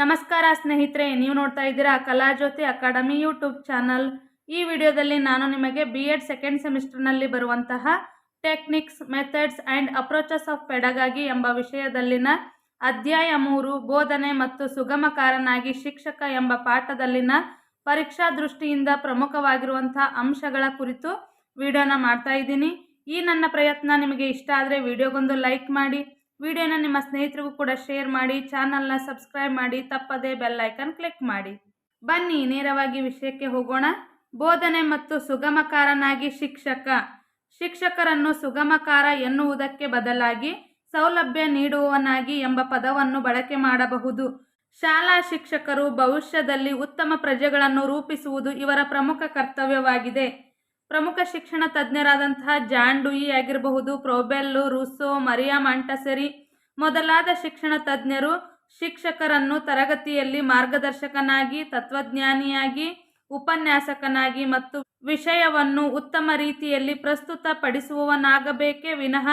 ನಮಸ್ಕಾರ ಸ್ನೇಹಿತರೆ, ನೀವು ನೋಡ್ತಾ ಇದ್ದೀರಾ ಕಲಾಜ್ಯೋತಿ ಅಕಾಡೆಮಿ ಯೂಟ್ಯೂಬ್ ಚಾನಲ್. ಈ ವಿಡಿಯೋದಲ್ಲಿ ನಾನು ನಿಮಗೆ ಬಿ ಎಡ್ ಸೆಕೆಂಡ್ ಸೆಮಿಸ್ಟರ್ನಲ್ಲಿ ಬರುವಂತಹ techniques methods and approaches of pedagogy ಎಂಬ ವಿಷಯದಲ್ಲಿನ ಅಧ್ಯಾಯ ಮೂರು, ಬೋಧನೆ ಮತ್ತು ಸುಗಮಕಾರನಾಗಿ ಶಿಕ್ಷಕ ಎಂಬ ಪಾಠದಲ್ಲಿನ ಪರೀಕ್ಷಾ ದೃಷ್ಟಿಯಿಂದ ಪ್ರಮುಖವಾಗಿರುವಂತಹ ಅಂಶಗಳ ಕುರಿತು ವಿಡಿಯೋನ ಮಾಡ್ತಾ ಇದ್ದೀನಿ. ಈ ನನ್ನ ಪ್ರಯತ್ನ ನಿಮಗೆ ಇಷ್ಟ ಆದರೆ ವಿಡಿಯೋಗೊಂದು ಲೈಕ್ ಮಾಡಿ ವಿಡಿಯೋನ ನಿಮ್ಮ ಸ್ನೇಹಿತರಿಗೂ ಕೂಡ ಶೇರ್ ಮಾಡಿ ಚಾನಲ್ನ ಸಬ್ಸ್ಕ್ರೈಬ್ ಮಾಡಿ, ತಪ್ಪದೇ ಬೆಲ್ ಐಕನ್ ಕ್ಲಿಕ್ ಮಾಡಿ. ಬನ್ನಿ, ನೇರವಾಗಿ ವಿಷಯಕ್ಕೆ ಹೋಗೋಣ. ಬೋಧನೆ ಮತ್ತು ಸುಗಮಕಾರನಾಗಿ ಶಿಕ್ಷಕ. ಶಿಕ್ಷಕರನ್ನು ಸುಗಮಕಾರ ಎನ್ನುವುದಕ್ಕೆ ಬದಲಾಗಿ ಸೌಲಭ್ಯ ನೀಡುವವನಾಗಿ ಎಂಬ ಪದವನ್ನು ಬಳಕೆ ಮಾಡಬಹುದು. ಶಾಲಾ ಶಿಕ್ಷಕರು ಭವಿಷ್ಯದಲ್ಲಿ ಉತ್ತಮ ಪ್ರಜೆಗಳನ್ನು ರೂಪಿಸುವುದು ಇವರ ಪ್ರಮುಖ ಕರ್ತವ್ಯವಾಗಿದೆ. ಪ್ರಮುಖ ಶಿಕ್ಷಣ ತಜ್ಞರಾದಂತಹ ಜಾನ್ ಡುಯಿ ಆಗಿರಬಹುದು, ಪ್ರೊಬೆಲ್ಲು ರುಸೋ ಮರಿಯಾ ಮಾಂಟಸರಿ ಮೊದಲಾದ ಶಿಕ್ಷಣ ತಜ್ಞರು ಶಿಕ್ಷಕರನ್ನು ತರಗತಿಯಲ್ಲಿ ಮಾರ್ಗದರ್ಶಕನಾಗಿ, ತತ್ವಜ್ಞಾನಿಯಾಗಿ, ಉಪನ್ಯಾಸಕನಾಗಿ ಮತ್ತು ವಿಷಯವನ್ನು ಉತ್ತಮ ರೀತಿಯಲ್ಲಿ ಪ್ರಸ್ತುತಪಡಿಸುವವನಾಗಬೇಕೇ ವಿನಃ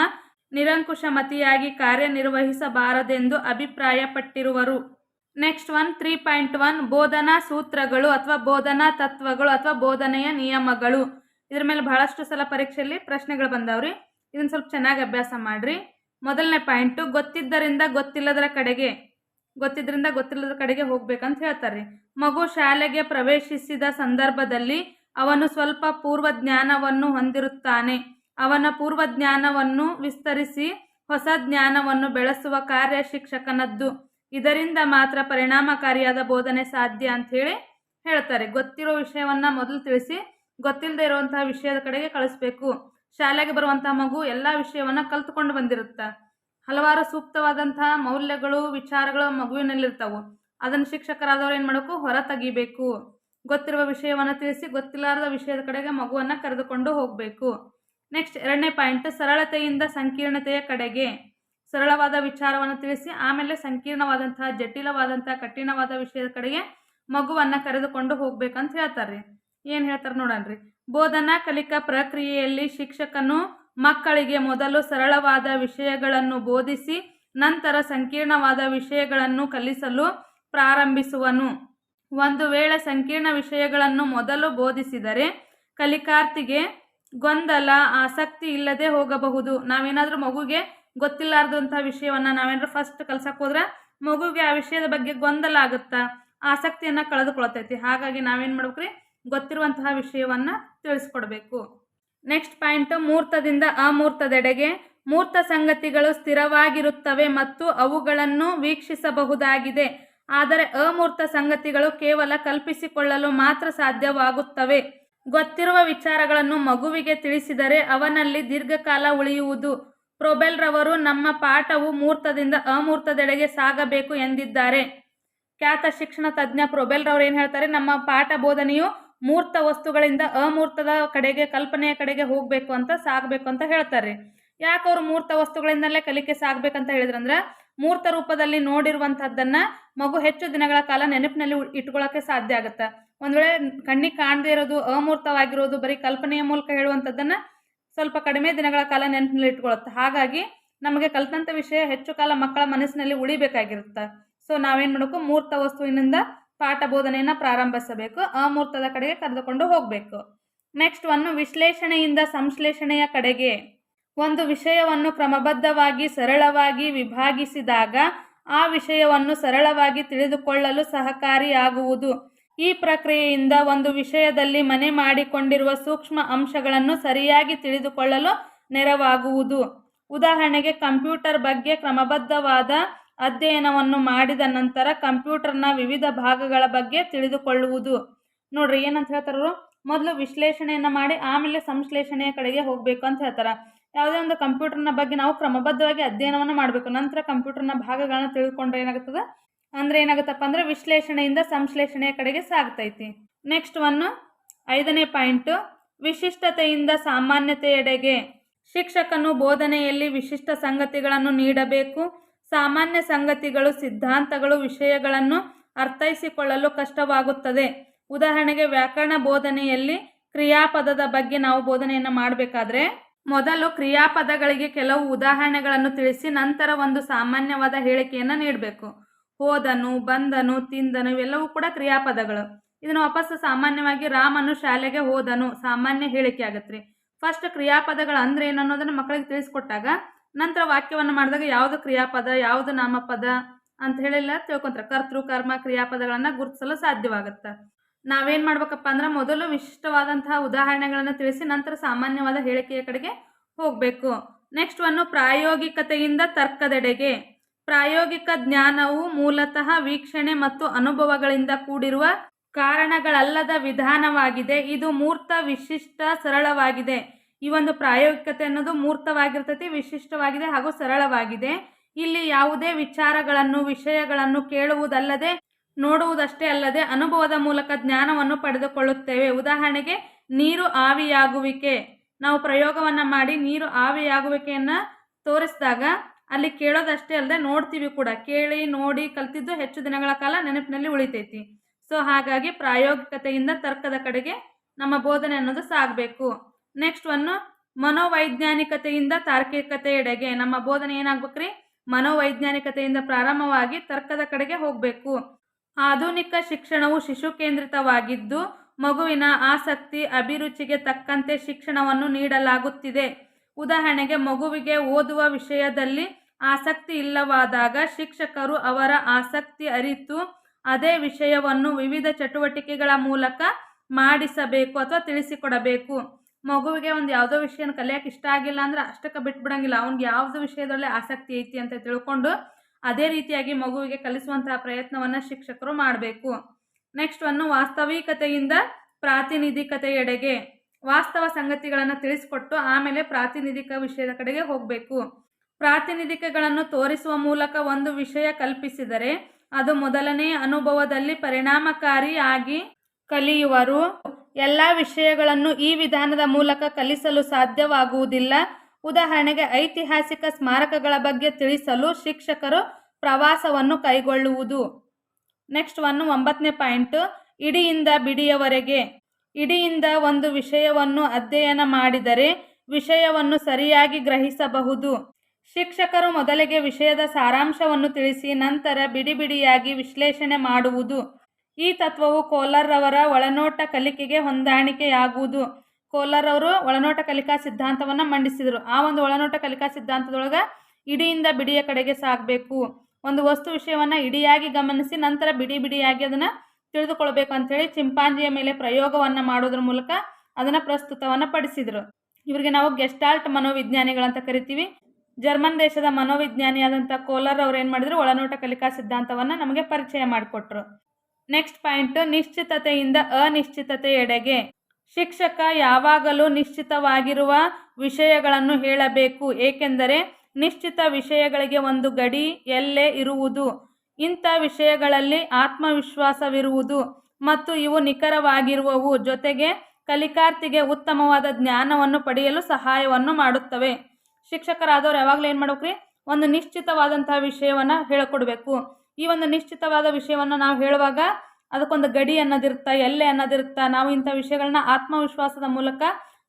ನಿರಂಕುಶಮತಿಯಾಗಿ ಕಾರ್ಯನಿರ್ವಹಿಸಬಾರದೆಂದು ಅಭಿಪ್ರಾಯಪಟ್ಟಿರುವರು. Next one, three point one, ಬೋಧನಾ ಸೂತ್ರಗಳು ಅಥವಾ ಬೋಧನಾ ತತ್ವಗಳು ಅಥವಾ ಬೋಧನೆಯ ನಿಯಮಗಳು. ಇದ್ರ ಮೇಲೆ ಬಹಳಷ್ಟು ಸಲ ಪರೀಕ್ಷೆಯಲ್ಲಿ ಪ್ರಶ್ನೆಗಳು ಬಂದವ್ರಿ. ಇದನ್ನ ಸ್ವಲ್ಪ ಚೆನ್ನಾಗಿ ಅಭ್ಯಾಸ ಮಾಡ್ರಿ. ಮೊದಲನೇ ಪಾಯಿಂಟು ಗೊತ್ತಿದ್ದರಿಂದ ಗೊತ್ತಿಲ್ಲದರ ಕಡೆಗೆ, ಗೊತ್ತಿದ್ದರಿಂದ ಗೊತ್ತಿಲ್ಲದ ಕಡೆಗೆ ಹೋಗ್ಬೇಕಂತ ಹೇಳ್ತಾರೆ ಮಗು ಶಾಲೆಗೆ ಪ್ರವೇಶಿಸಿದ ಸಂದರ್ಭದಲ್ಲಿ ಅವನು ಸ್ವಲ್ಪ ಪೂರ್ವ ಜ್ಞಾನವನ್ನು ಹೊಂದಿರುತ್ತಾನೆ. ಅವನ ಪೂರ್ವ ಜ್ಞಾನವನ್ನು ವಿಸ್ತರಿಸಿ ಹೊಸ ಜ್ಞಾನವನ್ನು ಬೆಳೆಸುವ ಕಾರ್ಯ ಶಿಕ್ಷಕನದ್ದು. ಇದರಿಂದ ಮಾತ್ರ ಪರಿಣಾಮಕಾರಿಯಾದ ಬೋಧನೆ ಸಾಧ್ಯ ಅಂತ ಹೇಳಿ ಹೇಳ್ತಾರೆ. ಗೊತ್ತಿರೋ ವಿಷಯವನ್ನ ಮೊದಲು ತಿಳಿಸಿ ಗೊತ್ತಿಲ್ಲದೆ ಇರುವಂತಹ ವಿಷಯದ ಕಡೆಗೆ ಕಳಿಸ್ಬೇಕು. ಶಾಲೆಗೆ ಬರುವಂತಹ ಮಗು ಎಲ್ಲ ವಿಷಯವನ್ನ ಕಲ್ತ್ಕೊಂಡು ಬಂದಿರುತ್ತೆ. ಹಲವಾರು ಸೂಕ್ತವಾದಂತಹ ಮೌಲ್ಯಗಳು, ವಿಚಾರಗಳು ಮಗುವಿನಲ್ಲಿರ್ತಾವೆ. ಅದನ್ನು ಶಿಕ್ಷಕರಾದವ್ರು ಏನು ಮಾಡಬೇಕು? ಹೊರ ತೆಗಿಬೇಕು. ಗೊತ್ತಿರುವ ವಿಷಯವನ್ನು ತಿಳಿಸಿ ಗೊತ್ತಿಲ್ಲಾರದ ವಿಷಯದ ಕಡೆಗೆ ಮಗುವನ್ನು ಕರೆದುಕೊಂಡು ಹೋಗಬೇಕು. ನೆಕ್ಸ್ಟ್, ಎರಡನೇ ಪಾಯಿಂಟ್, ಸರಳತೆಯಿಂದ ಸಂಕೀರ್ಣತೆಯ ಕಡೆಗೆ. ಸರಳವಾದ ವಿಚಾರವನ್ನು ತಿಳಿಸಿ ಆಮೇಲೆ ಸಂಕೀರ್ಣವಾದಂತಹ, ಜಟಿಲವಾದಂತಹ, ಕಠಿಣವಾದ ವಿಷಯದ ಕಡೆಗೆ ಮಗುವನ್ನು ಕರೆದುಕೊಂಡು ಹೋಗ್ಬೇಕಂತ ಹೇಳ್ತಾರೆ ಏನು ಹೇಳ್ತಾರೆ ನೋಡನ್ರಿ? ಬೋಧನಾ ಕಲಿಕಾ ಪ್ರಕ್ರಿಯೆಯಲ್ಲಿ ಶಿಕ್ಷಕನು ಮಕ್ಕಳಿಗೆ ಮೊದಲು ಸರಳವಾದ ವಿಷಯಗಳನ್ನು ಬೋಧಿಸಿ, ನಂತರ ಸಂಕೀರ್ಣವಾದ ವಿಷಯಗಳನ್ನು ಕಲಿಸಲು ಪ್ರಾರಂಭಿಸುವನು. ಒಂದು ವೇಳೆ ಸಂಕೀರ್ಣ ವಿಷಯಗಳನ್ನು ಮೊದಲು ಬೋಧಿಸಿದರೆ ಕಲಿಕಾರ್ಥಿಗೆ ಗೊಂದಲ, ಆಸಕ್ತಿ ಇಲ್ಲದೆ ಹೋಗಬಹುದು. ನಾವೇನಾದರೂ ಮಗುಗೆ ಗೊತ್ತಿಲ್ಲಾರ್ದಂಥ ವಿಷಯವನ್ನು ನಾವೇನಾದ್ರೂ ಫಸ್ಟ್ ಕಲ್ಸಕ್ಕೆ ಹೋದ್ರೆ ಮಗುಗೆ ಆ ವಿಷಯದ ಬಗ್ಗೆ ಗೊಂದಲ ಆಗುತ್ತಾ? ಆಸಕ್ತಿಯನ್ನು ಕಳೆದುಕೊಳ್ತೈತಿ. ಹಾಗಾಗಿ ನಾವೇನು ಮಾಡ್ಬೇಕ್ರಿ? ಗೊತ್ತಿರುವಂತಹ ವಿಷಯವನ್ನು ತಿಳಿಸ್ಕೊಡ್ಬೇಕು. ನೆಕ್ಸ್ಟ್ ಪಾಯಿಂಟ್ ಮೂರ್ತದಿಂದ ಅಮೂರ್ತದೆಡೆಗೆ. ಮೂರ್ತ ಸಂಗತಿಗಳು ಸ್ಥಿರವಾಗಿರುತ್ತವೆ ಮತ್ತು ಅವುಗಳನ್ನು ವೀಕ್ಷಿಸಬಹುದಾಗಿದೆ. ಆದರೆ ಅಮೂರ್ತ ಸಂಗತಿಗಳು ಕೇವಲ ಕಲ್ಪಿಸಿಕೊಳ್ಳಲು ಮಾತ್ರ ಸಾಧ್ಯವಾಗುತ್ತವೆ. ಗೊತ್ತಿರುವ ವಿಚಾರಗಳನ್ನು ಮಗುವಿಗೆ ತಿಳಿಸಿದರೆ ಅವನಲ್ಲಿ ದೀರ್ಘಕಾಲ ಉಳಿಯುವುದು. ಪ್ರೊಬೆಲ್ ರವರು, ನಮ್ಮ ಪಾಠವು ಮೂರ್ತದಿಂದ ಅಮೂರ್ತದೆಡೆಗೆ ಸಾಗಬೇಕು ಎಂದಿದ್ದಾರೆ. ಖ್ಯಾತ ಶಿಕ್ಷಣ ತಜ್ಞ ಪ್ರೊಬೆಲ್ ರವರು ಏನು ಹೇಳ್ತಾರೆ, ನಮ್ಮ ಪಾಠ ಬೋಧನೆಯು ಮೂರ್ತ ವಸ್ತುಗಳಿಂದ ಅಮೂರ್ತದ ಕಡೆಗೆ, ಕಲ್ಪನೆಯ ಕಡೆಗೆ ಹೋಗಬೇಕು ಅಂತ ಸಾಗಬೇಕು ಅಂತ ಹೇಳ್ತಾರೆ. ಯಾಕೆ ಅವರು ಮೂರ್ತ ವಸ್ತುಗಳಿಂದಲೇ ಕಲಿಕೆ ಸಾಗಬೇಕಂತ ಹೇಳಿದ್ರಂದ್ರೆ ಮೂರ್ತ ರೂಪದಲ್ಲಿ ನೋಡಿರುವಂಥದ್ದನ್ನು ಮಗು ಹೆಚ್ಚು ದಿನಗಳ ಕಾಲ ನೆನಪಿನಲ್ಲಿ ಇಟ್ಕೊಳ್ಳೋಕೆ ಸಾಧ್ಯ ಆಗುತ್ತೆ. ಒಂದು ವೇಳೆ ಕಣ್ಣಿಗೆ ಕಾಣದೇ ಇರೋದು ಅಮೂರ್ತವಾಗಿರೋದು, ಬರೀ ಕಲ್ಪನೆಯ ಮೂಲಕ ಹೇಳುವಂಥದ್ದನ್ನು ಸ್ವಲ್ಪ ಕಡಿಮೆ ದಿನಗಳ ಕಾಲ ನೆನಪಿನಲ್ಲಿ ಇಟ್ಕೊಳ್ಳುತ್ತೆ ಹಾಗಾಗಿ ನಮಗೆ ಕಲ್ತಂಥ ವಿಷಯ ಹೆಚ್ಚು ಕಾಲ ಮಕ್ಕಳ ಮನಸ್ಸಿನಲ್ಲಿ ಉಳಿಬೇಕಾಗಿರುತ್ತೆ. ಸೊ ನಾವೇನು ಮಾಡಬೇಕು? ಮೂರ್ತ ವಸ್ತುವಿನಿಂದ ಪಾಠ ಬೋಧನೆಯನ್ನು ಪ್ರಾರಂಭಿಸಬೇಕು, ಅಮೂರ್ತದ ಕಡೆಗೆ ಕರೆದುಕೊಂಡು ಹೋಗಬೇಕು. ನೆಕ್ಸ್ಟ್ ಒಂದು ವಿಶ್ಲೇಷಣೆಯಿಂದ ಸಂಶ್ಲೇಷಣೆಯ ಕಡೆಗೆ. ಒಂದು ವಿಷಯವನ್ನು ಕ್ರಮಬದ್ಧವಾಗಿ, ಸರಳವಾಗಿ ವಿಭಾಗಿಸಿದಾಗ ಆ ವಿಷಯವನ್ನು ಸರಳವಾಗಿ ತಿಳಿದುಕೊಳ್ಳಲು ಸಹಕಾರಿಯಾಗುವುದು. ಈ ಪ್ರಕ್ರಿಯೆಯಿಂದ ಒಂದು ವಿಷಯದಲ್ಲಿ ಮನೆ ಮಾಡಿಕೊಂಡಿರುವ ಸೂಕ್ಷ್ಮ ಅಂಶಗಳನ್ನು ಸರಿಯಾಗಿ ತಿಳಿದುಕೊಳ್ಳಲು ನೆರವಾಗುವುದು. ಉದಾಹರಣೆಗೆ, ಕಂಪ್ಯೂಟರ್ ಬಗ್ಗೆ ಕ್ರಮಬದ್ಧವಾದ ಅಧ್ಯಯನವನ್ನು ಮಾಡಿದ ನಂತರ ಕಂಪ್ಯೂಟರ್ನ ವಿವಿಧ ಭಾಗಗಳ ಬಗ್ಗೆ ತಿಳಿದುಕೊಳ್ಳುವುದು. ನೋಡ್ರಿ, ಏನಂತ ಹೇಳ್ತಾರ ಮೊದಲು ವಿಶ್ಲೇಷಣೆಯನ್ನು ಮಾಡಿ, ಆಮೇಲೆ ಸಂಶ್ಲೇಷಣೆಯ ಕಡೆಗೆ ಹೋಗಬೇಕು ಅಂತ ಹೇಳ್ತಾರೆ. ಯಾವುದೇ ಒಂದು ಕಂಪ್ಯೂಟರ್ನ ಬಗ್ಗೆ ನಾವು ಕ್ರಮಬದ್ಧವಾಗಿ ಅಧ್ಯಯನವನ್ನು ಮಾಡಬೇಕು. ನಂತರ ಕಂಪ್ಯೂಟರ್ನ ಭಾಗಗಳನ್ನ ತಿಳಿದುಕೊಂಡ್ರೆ ಏನಾಗುತ್ತದೆ? ಅಂದರೆ ಏನಾಗುತ್ತಪ್ಪ ಅಂದರೆ ವಿಶ್ಲೇಷಣೆಯಿಂದ ಸಂಶ್ಲೇಷಣೆಯ ಕಡೆಗೆ ಸಾಗ್ತೈತಿ. ನೆಕ್ಸ್ಟ್ ಒನ್ನು ಐದನೇ ಪಾಯಿಂಟು ವಿಶಿಷ್ಟತೆಯಿಂದ ಸಾಮಾನ್ಯತೆಯೆಡೆಗೆ ಶಿಕ್ಷಕನು ಬೋಧನೆಯಲ್ಲಿ ವಿಶಿಷ್ಟ ಸಂಗತಿಗಳನ್ನು ನೀಡಬೇಕು. ಸಾಮಾನ್ಯ ಸಂಗತಿಗಳು, ಸಿದ್ಧಾಂತಗಳು, ವಿಷಯಗಳನ್ನು ಅರ್ಥೈಸಿಕೊಳ್ಳಲು ಕಷ್ಟವಾಗುತ್ತದೆ. ಉದಾಹರಣೆಗೆ ವ್ಯಾಕರಣ ಬೋಧನೆಯಲ್ಲಿ ಕ್ರಿಯಾಪದದ ಬಗ್ಗೆ ನಾವು ಬೋಧನೆಯನ್ನು ಮಾಡಬೇಕಾದ್ರೆ, ಮೊದಲು ಕ್ರಿಯಾಪದಗಳಿಗೆ ಕೆಲವು ಉದಾಹರಣೆಗಳನ್ನು ತಿಳಿಸಿ, ನಂತರ ಒಂದು ಸಾಮಾನ್ಯವಾದ ಹೇಳಿಕೆಯನ್ನು ನೀಡಬೇಕು. ಹೋದನು, ಬಂದನು, ತಿಂದನು, ಇವೆಲ್ಲವೂ ಕೂಡ ಕ್ರಿಯಾಪದಗಳು. ಇದನ್ನು ವಾಪಸ್ ಸಾಮಾನ್ಯವಾಗಿ ರಾಮನು ಶಾಲೆಗೆ ಹೋದನು, ಸಾಮಾನ್ಯ ಹೇಳಿಕೆ ಆಗತ್ತೆ ರೀ ಫಸ್ಟ್ ಕ್ರಿಯಾಪದಗಳು ಅಂದ್ರೆ ಏನು ಅನ್ನೋದನ್ನ ಮಕ್ಕಳಿಗೆ ತಿಳಿಸ್ಕೊಟ್ಟಾಗ ನಂತರ ವಾಕ್ಯವನ್ನು ಮಾಡಿದಾಗ ಯಾವುದು ಕ್ರಿಯಾಪದ, ಯಾವುದು ನಾಮಪದ ಅಂತ ಹೇಳಿಲ್ಲ, ತಿಳ್ಕೊಂತಾರೆ. ಕರ್ತೃ, ಕರ್ಮ, ಕ್ರಿಯಾಪದಗಳನ್ನು ಗುರುತಿಸಲು ಸಾಧ್ಯವಾಗುತ್ತೆ. ನಾವೇನು ಮಾಡ್ಬೇಕಪ್ಪ ಅಂದ್ರೆ ಮೊದಲು ವಿಶಿಷ್ಟವಾದಂತಹ ಉದಾಹರಣೆಗಳನ್ನು ತಿಳಿಸಿ ನಂತರ ಸಾಮಾನ್ಯವಾದ ಹೇಳಿಕೆಯ ಕಡೆಗೆ ಹೋಗಬೇಕು. ನೆಕ್ಸ್ಟ್ ಒಂದು ಪ್ರಾಯೋಗಿಕತೆಯಿಂದ ತರ್ಕದೆಡೆಗೆ. ಪ್ರಾಯೋಗಿಕ ಜ್ಞಾನವು ಮೂಲತಃ ವೀಕ್ಷಣೆ ಮತ್ತು ಅನುಭವಗಳಿಂದ ಕೂಡಿರುವ ಕಾರಣಗಳಲ್ಲದ ವಿಧಾನವಾಗಿದೆ. ಇದು ಮೂರ್ತ, ವಿಶಿಷ್ಟ, ಸರಳವಾಗಿದೆ. ಈ ಒಂದು ಪ್ರಾಯೋಗಿಕತೆ ಅನ್ನೋದು ಮೂರ್ತವಾಗಿರ್ತೈತಿ, ವಿಶಿಷ್ಟವಾಗಿದೆ ಹಾಗೂ ಸರಳವಾಗಿದೆ. ಇಲ್ಲಿ ಯಾವುದೇ ವಿಚಾರಗಳನ್ನು, ವಿಷಯಗಳನ್ನು ಕೇಳುವುದಲ್ಲದೆ, ನೋಡುವುದಷ್ಟೇ ಅಲ್ಲದೆ ಅನುಭವದ ಮೂಲಕ ಜ್ಞಾನವನ್ನು ಪಡೆದುಕೊಳ್ಳುತ್ತೇವೆ. ಉದಾಹರಣೆಗೆ, ನೀರು ಆವಿಯಾಗುವಿಕೆ. ನಾವು ಪ್ರಯೋಗವನ್ನು ಮಾಡಿ ನೀರು ಆವಿಯಾಗುವಿಕೆಯನ್ನು ತೋರಿಸಿದಾಗ, ಅಲ್ಲಿ ಕೇಳೋದಷ್ಟೇ ಅಲ್ಲದೆ ನೋಡ್ತೀವಿ ಕೂಡ. ಕೇಳಿ, ನೋಡಿ, ಕಲ್ತಿದ್ದು ಹೆಚ್ಚು ದಿನಗಳ ಕಾಲ ನೆನಪಿನಲ್ಲಿ ಉಳಿತೈತಿ. ಸೊ, ಹಾಗಾಗಿ ಪ್ರಾಯೋಗಿಕತೆಯಿಂದ ತರ್ಕದ ಕಡೆಗೆ ನಮ್ಮ ಬೋಧನೆ ಅನ್ನೋದು ಸಾಗಬೇಕು. ನೆಕ್ಸ್ಟ್ ಒನ್ನು ಮನೋವೈಜ್ಞಾನಿಕತೆಯಿಂದ ತಾರ್ಕಿಕತೆಯೆಡೆಗೆ ನಮ್ಮ ಬೋಧನೆ ಏನಾಗ್ಬೇಕ್ರಿ? ಮನೋವೈಜ್ಞಾನಿಕತೆಯಿಂದ ಪ್ರಾರಂಭವಾಗಿ ತರ್ಕದ ಕಡೆಗೆ ಹೋಗಬೇಕು. ಆಧುನಿಕ ಶಿಕ್ಷಣವು ಶಿಶು ಕೇಂದ್ರಿತವಾಗಿದ್ದು, ಮಗುವಿನ ಆಸಕ್ತಿ, ಅಭಿರುಚಿಗೆ ತಕ್ಕಂತೆ ಶಿಕ್ಷಣವನ್ನು ನೀಡಲಾಗುತ್ತಿದೆ. ಉದಾಹರಣೆಗೆ, ಮಗುವಿಗೆ ಓದುವ ವಿಷಯದಲ್ಲಿ ಆಸಕ್ತಿ ಇಲ್ಲವಾದಾಗ ಶಿಕ್ಷಕರು ಅವರ ಆಸಕ್ತಿ ಅರಿತು ಅದೇ ವಿಷಯವನ್ನು ವಿವಿಧ ಚಟುವಟಿಕೆಗಳ ಮೂಲಕ ಮಾಡಿಸಬೇಕು ಅಥವಾ ತಿಳಿಸಿಕೊಡಬೇಕು. ಮಗುವಿಗೆ ಒಂದು ಯಾವುದೋ ವಿಷಯನ ಕಲಿಯೋಕೆ ಇಷ್ಟ ಆಗಿಲ್ಲ ಅಂದ್ರೆ ಅಷ್ಟಕ್ಕೆ ಬಿಟ್ಬಿಡಂಗಿಲ್ಲ. ಅವ್ನಿಗೆ ಯಾವುದು ವಿಷಯದಲ್ಲೇ ಆಸಕ್ತಿ ಐತಿ ಅಂತ ತಿಳ್ಕೊಂಡು ಅದೇ ರೀತಿಯಾಗಿ ಮಗುವಿಗೆ ಕಲಿಸುವಂತಹ ಪ್ರಯತ್ನವನ್ನು ಶಿಕ್ಷಕರು ಮಾಡಬೇಕು. ನೆಕ್ಸ್ಟ್ ಒಂದು ವಾಸ್ತವಿಕತೆಯಿಂದ ಪ್ರಾತಿನಿಧಿಕತೆಯೆಡೆಗೆ ವಾಸ್ತವ ಸಂಗತಿಗಳನ್ನು ತಿಳಿಸಿಕೊಟ್ಟು ಆಮೇಲೆ ಪ್ರಾತಿನಿಧಿಕ ವಿಷಯದ ಕಡೆಗೆ ಹೋಗಬೇಕು. ಪ್ರಾತಿನಿಧಿಕಗಳನ್ನು ತೋರಿಸುವ ಮೂಲಕ ಒಂದು ವಿಷಯ ಕಲ್ಪಿಸಿದರೆ ಅದು ಮೊದಲನೇ ಅನುಭವದಲ್ಲಿ ಪರಿಣಾಮಕಾರಿಯಾಗಿ ಕಲಿಯುವರು. ಎಲ್ಲ ವಿಷಯಗಳನ್ನು ಈ ವಿಧಾನದ ಮೂಲಕ ಕಲಿಸಲು ಸಾಧ್ಯವಾಗುವುದಿಲ್ಲ. ಉದಾಹರಣೆಗೆ ಐತಿಹಾಸಿಕ ಸ್ಮಾರಕಗಳ ಬಗ್ಗೆ ತಿಳಿಸಲು ಶಿಕ್ಷಕರು ಪ್ರವಾಸವನ್ನು ಕೈಗೊಳ್ಳುವುದು. ನೆಕ್ಸ್ಟ್ ಒನ್ ಒಂಬತ್ತನೇ ಪಾಯಿಂಟ್, ಇಡಿಯಿಂದ ಬಿಡಿಯವರೆಗೆ. ಇಡಿಯಿಂದ ಒಂದು ವಿಷಯವನ್ನು ಅಧ್ಯಯನ ಮಾಡಿದರೆ ವಿಷಯವನ್ನು ಸರಿಯಾಗಿ ಗ್ರಹಿಸಬಹುದು. ಶಿಕ್ಷಕರು ಮೊದಲಿಗೆ ವಿಷಯದ ಸಾರಾಂಶವನ್ನು ತಿಳಿಸಿ, ನಂತರ ಬಿಡಿ ಬಿಡಿಯಾಗಿ ವಿಶ್ಲೇಷಣೆ ಮಾಡುವುದು. ಈ ತತ್ವವು ಕೋಲಾರವರ ಒಳನೋಟ ಕಲಿಕೆಗೆ ಹೊಂದಾಣಿಕೆಯಾಗುವುದು. ಕೋಲಾರವರು ಒಳನೋಟ ಕಲಿಕಾ ಸಿದ್ಧಾಂತವನ್ನು ಮಂಡಿಸಿದರು. ಆ ಒಂದು ಒಳನೋಟ ಕಲಿಕಾ ಸಿದ್ಧಾಂತದೊಳಗೆ ಇಡಿಯಿಂದ ಬಿಡಿಯ ಕಡೆಗೆ ಸಾಗಬೇಕು. ಒಂದು ವಸ್ತು ವಿಷಯವನ್ನು ಇಡಿಯಾಗಿ ಗಮನಿಸಿ ನಂತರ ಬಿಡಿ ಬಿಡಿಯಾಗಿ ಅದನ್ನು ತಿಳಿದುಕೊಳ್ಬೇಕು ಅಂಥೇಳಿ ಚಿಂಪಾಂಜಿಯ ಮೇಲೆ ಪ್ರಯೋಗವನ್ನು ಮಾಡೋದ್ರ ಮೂಲಕ ಅದನ್ನು ಪ್ರಸ್ತುತವನ್ನು ಪಡಿಸಿದರು. ಇವರಿಗೆ ನಾವು ಗೆಸ್ಟಾಲ್ಟ್ ಮನೋವಿಜ್ಞಾನಿಗಳಂತ ಕರಿತೀವಿ. ಜರ್ಮನ್ ದೇಶದ ಮನೋವಿಜ್ಞಾನಿಯಾದಂಥ ಕೋಲಾರ್ ಅವ್ರು ಏನು ಮಾಡಿದ್ರು? ಒಳನೋಟ ಕಲಿಕಾ ಸಿದ್ಧಾಂತವನ್ನು ನಮಗೆ ಪರಿಚಯ ಮಾಡಿಕೊಟ್ರು. ನೆಕ್ಸ್ಟ್ ಪಾಯಿಂಟ್ ನಿಶ್ಚಿತತೆಯಿಂದ ಅನಿಶ್ಚಿತತೆಯೆಡೆಗೆ. ಶಿಕ್ಷಕ ಯಾವಾಗಲೂ ನಿಶ್ಚಿತವಾಗಿರುವ ವಿಷಯಗಳನ್ನು ಹೇಳಬೇಕು, ಏಕೆಂದರೆ ನಿಶ್ಚಿತ ವಿಷಯಗಳಿಗೆ ಒಂದು ಗಡಿ ಎಲ್ಲೇ ಇರುವುದು. ಇಂಥ ವಿಷಯಗಳಲ್ಲಿ ಆತ್ಮವಿಶ್ವಾಸವಿರುವುದು ಮತ್ತು ಇವು ನಿಖರವಾಗಿರುವವು ಜೊತೆಗೆ ಕಲಿಕಾರ್ಥಿಗೆ ಉತ್ತಮವಾದ ಜ್ಞಾನವನ್ನು ಪಡೆಯಲು ಸಹಾಯವನ್ನು ಮಾಡುತ್ತವೆ. ಶಿಕ್ಷಕರಾದವ್ರು ಯಾವಾಗಲೂ ಏನು ಮಾಡ್ಬೇಕ್ರಿ ಒಂದು ನಿಶ್ಚಿತವಾದಂತಹ ವಿಷಯವನ್ನು ಹೇಳಿಕೊಡ್ಬೇಕು. ಈ ಒಂದು ನಿಶ್ಚಿತವಾದ ವಿಷಯವನ್ನು ನಾವು ಹೇಳುವಾಗ ಅದಕ್ಕೊಂದು ಗಡಿ ಅನ್ನೋದಿರುತ್ತಾ, ಎಲ್ಲೆ ಅನ್ನೋದಿರುತ್ತಾ, ನಾವು ಇಂಥ ವಿಷಯಗಳನ್ನ ಆತ್ಮವಿಶ್ವಾಸದ ಮೂಲಕ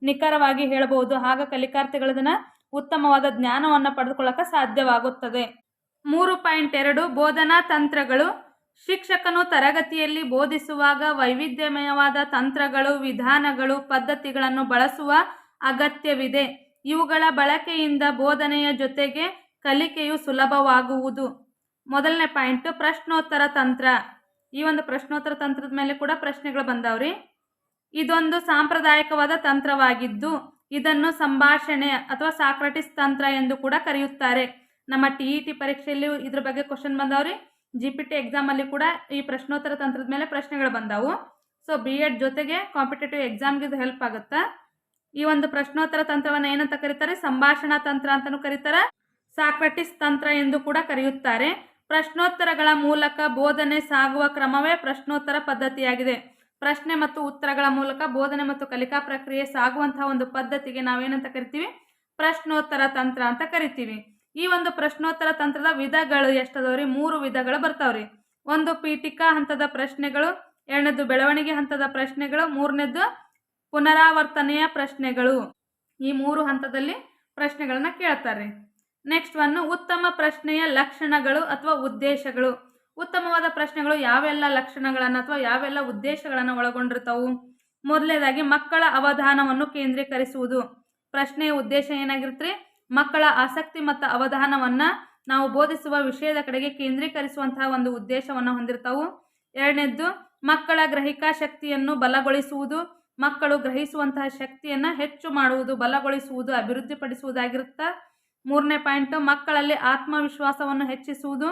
ನಿಖರವಾಗಿ ಹೇಳಬಹುದು. ಆಗ ಕಲಿಕಾರ್ಥಿಗಳದನ್ನು ಉತ್ತಮವಾದ ಜ್ಞಾನವನ್ನು ಪಡೆದುಕೊಳ್ಳಕ್ಕೆ ಸಾಧ್ಯವಾಗುತ್ತದೆ. ಮೂರು ಪಾಯಿಂಟ್ ಎರಡು, ಬೋಧನಾ ತಂತ್ರಗಳು. ಶಿಕ್ಷಕನು ತರಗತಿಯಲ್ಲಿ ಬೋಧಿಸುವಾಗ ವೈವಿಧ್ಯಮಯವಾದ ತಂತ್ರಗಳು, ವಿಧಾನಗಳು, ಪದ್ಧತಿಗಳನ್ನು ಬಳಸುವ ಅಗತ್ಯವಿದೆ. ಇವುಗಳ ಬಳಕೆಯಿಂದ ಬೋಧನೆಯ ಜೊತೆಗೆ ಕಲಿಕೆಯು ಸುಲಭವಾಗುವುದು. ಮೊದಲನೇ ಪಾಯಿಂಟ್, ಪ್ರಶ್ನೋತ್ತರ ತಂತ್ರ. ಈ ಒಂದು ಪ್ರಶ್ನೋತ್ತರ ತಂತ್ರದ ಮೇಲೆ ಕೂಡ ಪ್ರಶ್ನೆಗಳು ಬಂದಾವ್ರಿ. ಇದೊಂದು ಸಾಂಪ್ರದಾಯಿಕವಾದ ತಂತ್ರವಾಗಿದ್ದು, ಇದನ್ನು ಸಂಭಾಷಣೆ ಅಥವಾ ಸಾಕ್ರಟಿಸ್ ತಂತ್ರ ಎಂದು ಕೂಡ ಕರೆಯುತ್ತಾರೆ. ನಮ್ಮ ಟಿ ಇ ಟಿ ಪರೀಕ್ಷೆಯಲ್ಲಿ ಇದ್ರ ಬಗ್ಗೆ ಕ್ವಶನ್ ಬಂದಾವ್ರಿ. ಜಿ ಪಿ ಟಿ ಎಕ್ಸಾಮಲ್ಲಿ ಕೂಡ ಈ ಪ್ರಶ್ನೋತ್ತರ ತಂತ್ರದ ಮೇಲೆ ಪ್ರಶ್ನೆಗಳು ಬಂದಾವು. ಸೊ ಬಿ ಎಡ್ ಜೊತೆಗೆ ಕಾಂಪಿಟೇಟಿವ್ ಎಕ್ಸಾಮ್ಗೆ ಇದು ಹೆಲ್ಪ್ ಆಗುತ್ತೆ? ಈ ಒಂದು ಪ್ರಶ್ನೋತ್ತರ ತಂತ್ರವನ್ನು ಏನಂತ ಕರೀತಾರೆ? ಸಂಭಾಷಣಾ ತಂತ್ರ ಅಂತಲೂ ಕರೀತಾರೆ. ಸಾಕ್ರಟಿಸ್ ತಂತ್ರ ಎಂದು ಕೂಡ ಕರೆಯುತ್ತಾರೆ. ಪ್ರಶ್ನೋತ್ತರಗಳ ಮೂಲಕ ಬೋಧನೆ ಸಾಗುವ ಕ್ರಮವೇ ಪ್ರಶ್ನೋತ್ತರ ಪದ್ಧತಿಯಾಗಿದೆ. ಪ್ರಶ್ನೆ ಮತ್ತು ಉತ್ತರಗಳ ಮೂಲಕ ಬೋಧನೆ ಮತ್ತು ಕಲಿಕಾ ಪ್ರಕ್ರಿಯೆ ಸಾಗುವಂತಹ ಒಂದು ಪದ್ಧತಿಗೆ ನಾವೇನಂತ ಕರಿತೀವಿ? ಪ್ರಶ್ನೋತ್ತರ ತಂತ್ರ ಅಂತ ಕರಿತೀವಿ. ಈ ಒಂದು ಪ್ರಶ್ನೋತ್ತರ ತಂತ್ರದ ವಿಧಗಳು ಎಷ್ಟದವ್ರಿ? ಮೂರು ವಿಧಗಳು ಬರ್ತಾವ್ರಿ. ಒಂದು ಪೀಠಿಕಾ ಹಂತದ ಪ್ರಶ್ನೆಗಳು, ಎರಡನೇದು ಬೆಳವಣಿಗೆ ಹಂತದ ಪ್ರಶ್ನೆಗಳು, ಮೂರನೇದು ಪುನರಾವರ್ತನೆಯ ಪ್ರಶ್ನೆಗಳು. ಈ ಮೂರು ಹಂತದಲ್ಲಿ ಪ್ರಶ್ನೆಗಳನ್ನ ಕೇಳ್ತಾರೆ ನೆಕ್ಸ್ಟ್ ಒನ್ ಉತ್ತಮ ಪ್ರಶ್ನೆಯ ಲಕ್ಷಣಗಳು ಅಥವಾ ಉದ್ದೇಶಗಳು. ಉತ್ತಮವಾದ ಪ್ರಶ್ನೆಗಳು ಯಾವೆಲ್ಲ ಲಕ್ಷಣಗಳನ್ನು ಅಥವಾ ಯಾವೆಲ್ಲ ಉದ್ದೇಶಗಳನ್ನು ಒಳಗೊಂಡಿರ್ತಾವು? ಮೊದಲನೇದಾಗಿ, ಮಕ್ಕಳ ಅವಧಾನವನ್ನು ಕೇಂದ್ರೀಕರಿಸುವುದು. ಪ್ರಶ್ನೆಯ ಉದ್ದೇಶ ಏನಾಗಿರುತ್ತೆ? ಮಕ್ಕಳ ಆಸಕ್ತಿ ಮತ್ತು ಅವಧಾನವನ್ನು ನಾವು ಬೋಧಿಸುವ ವಿಷಯದ ಕಡೆಗೆ ಕೇಂದ್ರೀಕರಿಸುವಂತಹ ಒಂದು ಉದ್ದೇಶವನ್ನು ಹೊಂದಿರ್ತಾವು. ಎರಡನೇದ್ದು, ಮಕ್ಕಳ ಗ್ರಹಿಕಾ ಶಕ್ತಿಯನ್ನು ಬಲಗೊಳಿಸುವುದು. ಮಕ್ಕಳು ಗ್ರಹಿಸುವಂತಹ ಶಕ್ತಿಯನ್ನು ಹೆಚ್ಚು ಮಾಡುವುದು, ಬಲಗೊಳಿಸುವುದು, ಅಭಿವೃದ್ಧಿಪಡಿಸುವುದಾಗಿರುತ್ತಾ? ಮೂರನೇ ಪಾಯಿಂಟು, ಮಕ್ಕಳಲ್ಲಿ ಆತ್ಮವಿಶ್ವಾಸವನ್ನು ಹೆಚ್ಚಿಸುವುದು.